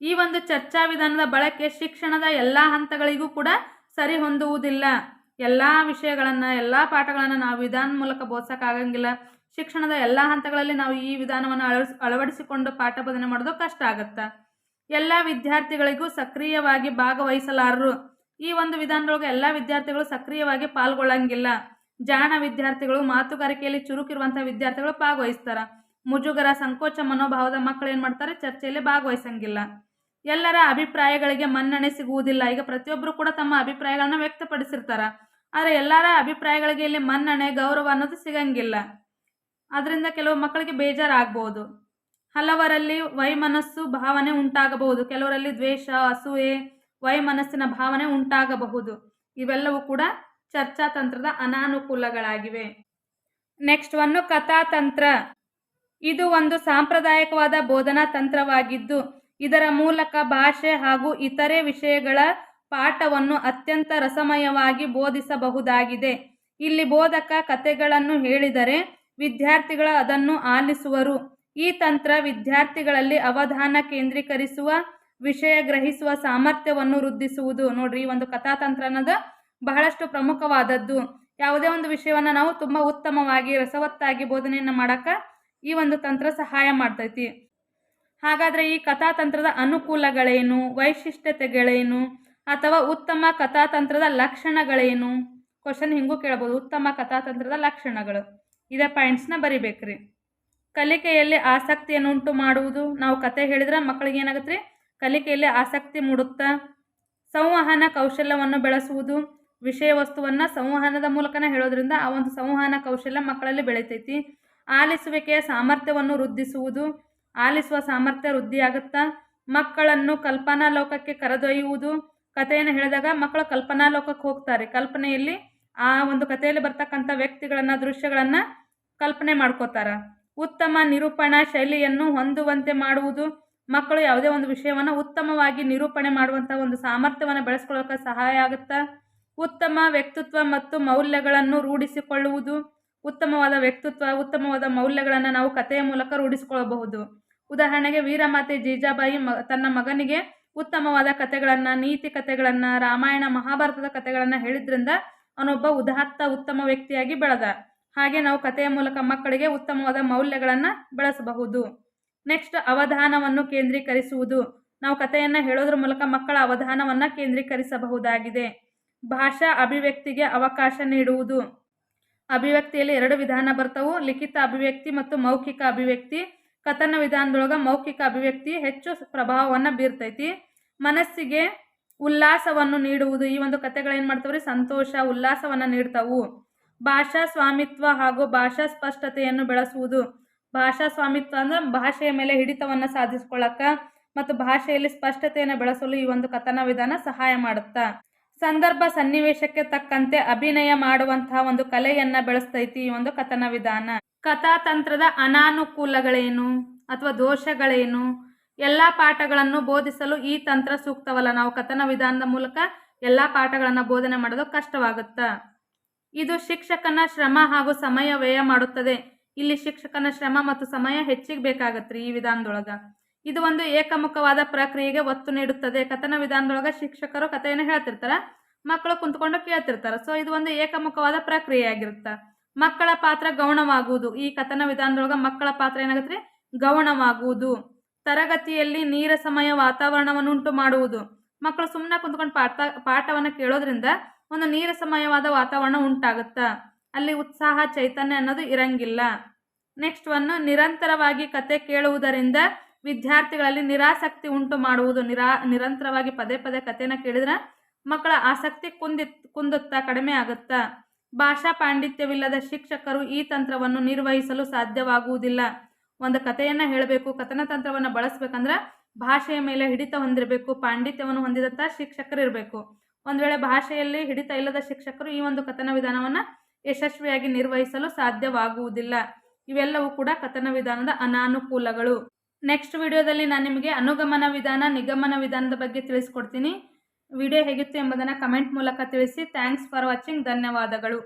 ಈ ಒಂದು ಚರ್ಚಾ ವಿಧಾನದ ಬಳಕೆ ಶಿಕ್ಷಣದ ಎಲ್ಲ ಹಂತಗಳಿಗೂ ಕೂಡ ಸರಿ ಹೊಂದುವುದಿಲ್ಲ. ಎಲ್ಲ ವಿಷಯಗಳನ್ನು, ಎಲ್ಲ ಪಾಠಗಳನ್ನು ನಾವು ವಿಧಾನ ಮೂಲಕ ಬೋಧಿಸೋಕ್ಕಾಗಂಗಿಲ್ಲ ಶಿಕ್ಷಣದ ಎಲ್ಲ ಹಂತಗಳಲ್ಲಿ ನಾವು ಈ ವಿಧಾನವನ್ನು ಅಳವಡಿಸ್, ಅಳವಡಿಸಿಕೊಂಡು ಪಾಠ ಬೋಧನೆ ಮಾಡೋದು ಕಷ್ಟ ಆಗುತ್ತೆ? ಎಲ್ಲ ವಿದ್ಯಾರ್ಥಿಗಳಿಗೂ ಸಕ್ರಿಯವಾಗಿ ಭಾಗವಹಿಸಲಾರರು. ಈ ಒಂದು ವಿಧಾನದೊಳಗೆ ಎಲ್ಲ ವಿದ್ಯಾರ್ಥಿಗಳು ಸಕ್ರಿಯವಾಗಿ ಪಾಲ್ಗೊಳ್ಳಂಗಿಲ್ಲ. ಜಾಣ ವಿದ್ಯಾರ್ಥಿಗಳು, ಮಾತುಗಾರಿಕೆಯಲ್ಲಿ ಚುರುಕಿರುವಂಥ ವಿದ್ಯಾರ್ಥಿಗಳು ಭಾಗವಹಿಸ್ತಾರೆ. ಮುಜುಗರ, ಸಂಕೋಚ, ಮನೋಭಾವದ ಮಕ್ಕಳು ಏನು ಮಾಡ್ತಾರೆ? ಚರ್ಚೆಯಲ್ಲಿ ಭಾಗವಹಿಸಂಗಿಲ್ಲ. ಎಲ್ಲರ ಅಭಿಪ್ರಾಯಗಳಿಗೆ ಮನ್ನಣೆ ಸಿಗುವುದಿಲ್ಲ. ಈಗ ಪ್ರತಿಯೊಬ್ಬರು ಕೂಡ ತಮ್ಮ ಅಭಿಪ್ರಾಯಗಳನ್ನ ವ್ಯಕ್ತಪಡಿಸಿರ್ತಾರೆ. ಆದರೆ ಎಲ್ಲರ ಅಭಿಪ್ರಾಯಗಳಿಗೆ ಇಲ್ಲಿ ಮನ್ನಣೆ, ಗೌರವ ಅನ್ನೋದು ಸಿಗಂಗಿಲ್ಲ. ಅದರಿಂದ ಕೆಲವು ಮಕ್ಕಳಿಗೆ ಬೇಜಾರಾಗಬಹುದು ಹಲವರಲ್ಲಿ ವೈಮನಸ್ಸು ಭಾವನೆ ಉಂಟಾಗಬಹುದು. ಕೆಲವರಲ್ಲಿ ದ್ವೇಷ, ಅಸೂಯೆ, ವೈಮನಸ್ಸಿನ ಭಾವನೆ ಉಂಟಾಗಬಹುದು. ಇವೆಲ್ಲವೂ ಕೂಡ ಚರ್ಚಾತಂತ್ರದ ಅನಾನುಕೂಲಗಳಾಗಿವೆ. ನೆಕ್ಸ್ಟ್ ಒಂದು ಕಥಾತಂತ್ರ ಇದು ಒಂದು ಸಾಂಪ್ರದಾಯಿಕವಾದ ಬೋಧನಾ ತಂತ್ರವಾಗಿದ್ದು, ಇದರ ಮೂಲಕ ಭಾಷೆ ಹಾಗೂ ಇತರೆ ವಿಷಯಗಳ ಪಾಠವನ್ನು ಅತ್ಯಂತ ರಸಮಯವಾಗಿ ಬೋಧಿಸಬಹುದಾಗಿದೆ. ಇಲ್ಲಿ ಬೋಧಕ ಕಥೆಗಳನ್ನು ಹೇಳಿದರೆ ವಿದ್ಯಾರ್ಥಿಗಳು ಅದನ್ನು ಆಲಿಸುವರು. ಈ ತಂತ್ರ ವಿದ್ಯಾರ್ಥಿಗಳಲ್ಲಿ ಅವಧಾನ ಕೇಂದ್ರೀಕರಿಸುವ, ವಿಷಯ ಗ್ರಹಿಸುವ ಸಾಮರ್ಥ್ಯವನ್ನು ವೃದ್ಧಿಸುವುದು. ನೋಡ್ರಿ, ಈ ಒಂದು ಕಥಾತಂತ್ರ ಅನ್ನೋದು ಬಹಳಷ್ಟು ಪ್ರಮುಖವಾದದ್ದು. ಯಾವುದೇ ಒಂದು ವಿಷಯವನ್ನು ನಾವು ತುಂಬ ಉತ್ತಮವಾಗಿ, ರಸವತ್ತಾಗಿ ಬೋಧನೆಯನ್ನು ಮಾಡೋಕ್ಕೆ ಈ ಒಂದು ತಂತ್ರ ಸಹಾಯ ಮಾಡ್ತೈತಿ. ಹಾಗಾದರೆ ಈ ಕಥಾತಂತ್ರದ ಅನುಕೂಲಗಳೇನು? ವೈಶಿಷ್ಟ್ಯತೆಗಳೇನು? ಅಥವಾ ಉತ್ತಮ ಕಥಾತಂತ್ರದ ಲಕ್ಷಣಗಳೇನು? ಕ್ವಶನ್ ಹಿಂಗೂ ಕೇಳ್ಬೋದು. ಉತ್ತಮ ಕಥಾತಂತ್ರದ ಲಕ್ಷಣಗಳು. ಇದೇ ಪಾಯಿಂಟ್ಸ್ನ ಬರಿಬೇಕ್ರಿ. ಕಲಿಕೆಯಲ್ಲಿ ಆಸಕ್ತಿಯನ್ನು ಉಂಟು ಮಾಡುವುದು. ನಾವು ಕತೆ ಹೇಳಿದ್ರೆ ಮಕ್ಕಳಿಗೆ ಏನಾಗುತ್ತೆ? ರೀ ಕಲಿಕೆಯಲ್ಲಿ ಆಸಕ್ತಿ ಮೂಡುತ್ತಾ ಸಂವಹನ ಕೌಶಲ್ಯವನ್ನು ಬೆಳೆಸುವುದು. ವಿಷಯ ವಸ್ತುವನ್ನು ಸಂವಹನದ ಮೂಲಕನೇ ಹೇಳೋದ್ರಿಂದ ಆ ಒಂದು ಸಂವಹನ ಕೌಶಲ್ಯ ಮಕ್ಕಳಲ್ಲಿ ಬೆಳಿತೈತಿ. ಆಲಿಸುವಿಕೆಯ ಸಾಮರ್ಥ್ಯವನ್ನು ವೃದ್ಧಿಸುವುದು. ಆಲಿಸುವ ಸಾಮರ್ಥ್ಯ ವೃದ್ಧಿಯಾಗುತ್ತಾ ಮಕ್ಕಳನ್ನು ಕಲ್ಪನಾ ಲೋಕಕ್ಕೆ ಕರೆದೊಯ್ಯುವುದು. ಕಥೆಯನ್ನು ಹೇಳಿದಾಗ ಮಕ್ಕಳು ಕಲ್ಪನಾ ಲೋಕಕ್ಕೆ ಹೋಗ್ತಾರೆ. ಕಲ್ಪನೆಯಲ್ಲಿ ಆ ಒಂದು ಕಥೆಯಲ್ಲಿ ಬರ್ತಕ್ಕಂಥ ವ್ಯಕ್ತಿಗಳನ್ನು, ದೃಶ್ಯಗಳನ್ನು ಕಲ್ಪನೆ ಮಾಡ್ಕೋತಾರೆ. ಉತ್ತಮ ನಿರೂಪಣಾ ಶೈಲಿಯನ್ನು ಹೊಂದುವಂತೆ ಮಾಡುವುದು ಮಕ್ಕಳು ಯಾವುದೇ ಒಂದು ವಿಷಯವನ್ನು ಉತ್ತಮವಾಗಿ ನಿರೂಪಣೆ ಮಾಡುವಂಥ ಒಂದು ಸಾಮರ್ಥ್ಯವನ್ನು ಬೆಳೆಸ್ಕೊಳ್ಳೋಕೆ ಸಹಾಯ ಆಗುತ್ತಾ? ಉತ್ತಮ ವ್ಯಕ್ತಿತ್ವ ಮತ್ತು ಮೌಲ್ಯಗಳನ್ನು ರೂಢಿಸಿಕೊಳ್ಳುವುದು ಉತ್ತಮವಾದ ವ್ಯಕ್ತಿತ್ವ, ಉತ್ತಮವಾದ ಮೌಲ್ಯಗಳನ್ನು ನಾವು ಕಥೆಯ ಮೂಲಕ ರೂಢಿಸಿಕೊಳ್ಳಬಹುದು. ಉದಾಹರಣೆಗೆ ವೀರಮಾತೆ ಜೀಜಾಬಾಯಿ ಮ, ತನ್ನ ಮಗನಿಗೆ ಉತ್ತಮವಾದ ಕಥೆಗಳನ್ನು, ನೀತಿ ಕಥೆಗಳನ್ನು, ರಾಮಾಯಣ, ಮಹಾಭಾರತದ ಕಥೆಗಳನ್ನು ಹೇಳಿದ್ರಿಂದ ಅವನೊಬ್ಬ ಉದಾತ್ತ, ಉತ್ತಮ ವ್ಯಕ್ತಿಯಾಗಿ ಬೆಳೆದ. ಹಾಗೆ ನಾವು ಕಥೆಯ ಮೂಲಕ ಮಕ್ಕಳಿಗೆ ಉತ್ತಮವಾದ ಮೌಲ್ಯಗಳನ್ನು ಬೆಳೆಸಬಹುದು. ನೆಕ್ಸ್ಟ್ ಅವಧಾನವನ್ನು ಕೇಂದ್ರೀಕರಿಸುವುದು. ನಾವು ಕಥೆಯನ್ನು ಹೇಳೋದ್ರ ಮೂಲಕ ಮಕ್ಕಳ ಅವಧಾನವನ್ನು ಕೇಂದ್ರೀಕರಿಸಬಹುದಾಗಿದೆ. ಭಾಷಾ ಅಭಿವ್ಯಕ್ತಿಗೆ ಅವಕಾಶ ನೀಡುವುದು. ಅಭಿವ್ಯಕ್ತಿಯಲ್ಲಿ ಎರಡು ವಿಧಾನ ಬರ್ತವು. ಲಿಖಿತ ಅಭಿವ್ಯಕ್ತಿ ಮತ್ತು ಮೌಖಿಕ ಅಭಿವ್ಯಕ್ತಿ. ಕಥನ ವಿಧಾನದೊಳಗೆ ಮೌಖಿಕ ಅಭಿವ್ಯಕ್ತಿ ಹೆಚ್ಚು ಪ್ರಭಾವವನ್ನು ಬೀರ್ತೈತಿ. ಮನಸ್ಸಿಗೆ ಉಲ್ಲಾಸವನ್ನು ನೀಡುವುದು. ಈ ಒಂದು ಕಥೆಗಳೇನು ಮಾಡ್ತಾವ್ರಿ? ಸಂತೋಷ, ಉಲ್ಲಾಸವನ್ನು ನೀಡ್ತಾವು. ಭಾಷಾ ಸ್ವಾಮಿತ್ವ ಹಾಗೂ ಭಾಷಾ ಸ್ಪಷ್ಟತೆಯನ್ನು ಬೆಳೆಸುವುದು. ಭಾಷಾ ಸ್ವಾಮಿತ್ವ ಅಂದ್ರೆ ಭಾಷೆಯ ಮೇಲೆ ಹಿಡಿತವನ್ನು ಸಾಧಿಸ್ಕೊಳ್ಳಕ್ಕ ಮತ್ತು ಭಾಷೆಯಲ್ಲಿ ಸ್ಪಷ್ಟತೆಯನ್ನು ಬೆಳೆಸಲು ಈ ಒಂದು ಕಥನ ವಿಧಾನ ಸಹಾಯ ಮಾಡುತ್ತಾ. ಸಂದರ್ಭ ಸನ್ನಿವೇಶಕ್ಕೆ ತಕ್ಕಂತೆ ಅಭಿನಯ ಮಾಡುವಂತಹ ಒಂದು ಕಲೆಯನ್ನ ಬೆಳೆಸ್ತೈತಿ ಈ ಒಂದು ಕಥನ ವಿಧಾನ. ಕಥಾತಂತ್ರದ ಅನಾನುಕೂಲಗಳೇನು ಅಥವಾ ದೋಷಗಳೇನು? ಎಲ್ಲ ಪಾಠಗಳನ್ನು ಬೋಧಿಸಲು ಈ ತಂತ್ರ ಸೂಕ್ತವಲ್ಲ. ನಾವು ಕಥನ ವಿಧಾನದ ಮೂಲಕ ಎಲ್ಲ ಪಾಠಗಳನ್ನು ಬೋಧನೆ ಮಾಡೋದು ಕಷ್ಟವಾಗುತ್ತಾ? ಇದು ಶಿಕ್ಷಕನ ಶ್ರಮ ಹಾಗೂ ಸಮಯ ವ್ಯಯ ಮಾಡುತ್ತದೆ. ಇಲ್ಲಿ ಶಿಕ್ಷಕನ ಶ್ರಮ ಮತ್ತು ಸಮಯ ಹೆಚ್ಚಿಗೆ ಬೇಕಾಗತ್ರಿ ಈ ವಿಧಾನದೊಳಗೆ. ಇದು ಒಂದು ಏಕಮುಖವಾದ ಪ್ರಕ್ರಿಯೆಗೆ ಒತ್ತು ನೀಡುತ್ತದೆ. ಕಥನ ವಿಧಾನದೊಳಗೆ ಶಿಕ್ಷಕರು ಕಥೆಯನ್ನು ಹೇಳ್ತಿರ್ತಾರೆ, ಮಕ್ಕಳು ಕುಂತ್ಕೊಂಡು ಕೇಳ್ತಿರ್ತಾರೆ. ಸೊ ಇದು ಒಂದು ಏಕಮುಖವಾದ ಪ್ರಕ್ರಿಯೆ ಆಗಿರುತ್ತೆ ಮಕ್ಕಳ ಪಾತ್ರ ಗೌಣವಾಗುವುದು. ಈ ಕಥನ ವಿಧಾನದೊಳಗೆ ಮಕ್ಕಳ ಪಾತ್ರ ಏನಾಗುತ್ತೆ ಗೌಣವಾಗುವುದು. ತರಗತಿಯಲ್ಲಿ ನೀರಸಮಯ ವಾತಾವರಣವನ್ನು ಉಂಟು ಮಾಡುವುದು. ಮಕ್ಕಳು ಸುಮ್ಮನೆ ಕುಂತ್ಕೊಂಡು ಪಾಠ, ಪಾಠವನ್ನು ಕೇಳೋದ್ರಿಂದ ಒಂದು ನೀರಸಮಯವಾದ ವಾತಾವರಣ ಉಂಟಾಗುತ್ತಾ? ಅಲ್ಲಿ ಉತ್ಸಾಹ, ಚೈತನ್ಯ ಅನ್ನೋದು ಇರಂಗಿಲ್ಲ. ನೆಕ್ಸ್ಟ್ ಒನ್ ನಿರಂತರವಾಗಿ ಕತೆ ಕೇಳುವುದರಿಂದ ವಿದ್ಯಾರ್ಥಿಗಳಲ್ಲಿ ನಿರಾಸಕ್ತಿ ಉಂಟು ಮಾಡುವುದು. ನಿರಾ, ನಿರಂತರವಾಗಿ ಪದೇ ಪದೇ ಕಥೆನ ಕೇಳಿದ್ರೆ ಮಕ್ಕಳ ಆಸಕ್ತಿ ಕುಂದಿ ಕುಂದುತ್ತಾ ಕಡಿಮೆ ಆಗುತ್ತಾ? ಭಾಷಾ ಪಾಂಡಿತ್ಯವಿಲ್ಲದ ಶಿಕ್ಷಕರು ಈ ತಂತ್ರವನ್ನು ನಿರ್ವಹಿಸಲು ಸಾಧ್ಯವಾಗುವುದಿಲ್ಲ. ಒಂದು ಕಥೆಯನ್ನು ಹೇಳಬೇಕು, ಕಥನ ತಂತ್ರವನ್ನು ಬಳಸಬೇಕಂದ್ರೆ ಭಾಷೆಯ ಮೇಲೆ ಹಿಡಿತ ಹೊಂದಿರಬೇಕು, ಪಾಂಡಿತ್ಯವನ್ನು ಹೊಂದಿದಂಥ ಶಿಕ್ಷಕರು ಇರಬೇಕು ಒಂದು ವೇಳೆ ಭಾಷೆಯಲ್ಲಿ ಹಿಡಿತ ಇಲ್ಲದ ಶಿಕ್ಷಕರು ಈ ಒಂದು ಕಥನ ವಿಧಾನವನ್ನು ಯಶಸ್ವಿಯಾಗಿ ನಿರ್ವಹಿಸಲು ಸಾಧ್ಯವಾಗುವುದಿಲ್ಲ. ಇವೆಲ್ಲವೂ ಕೂಡ ಕಥನ ವಿಧಾನದ ಅನಾನುಕೂಲಗಳು. ನೆಕ್ಸ್ಟ್ ವಿಡಿಯೋದಲ್ಲಿ ನಾನು ನಿಮಗೆ ಅನುಗಮನ ವಿಧಾನ, ನಿಗಮನ ವಿಧಾನದ ಬಗ್ಗೆ ತಿಳಿಸ್ಕೊಡ್ತೀನಿ. ವಿಡಿಯೋ ಹೇಗಿತ್ತು ಎಂಬುದನ್ನು ಕಮೆಂಟ್ ಮೂಲಕ ತಿಳಿಸಿ. ಥ್ಯಾಂಕ್ಸ್ ಫಾರ್ ವಾಚಿಂಗ್ ಧನ್ಯವಾದಗಳು.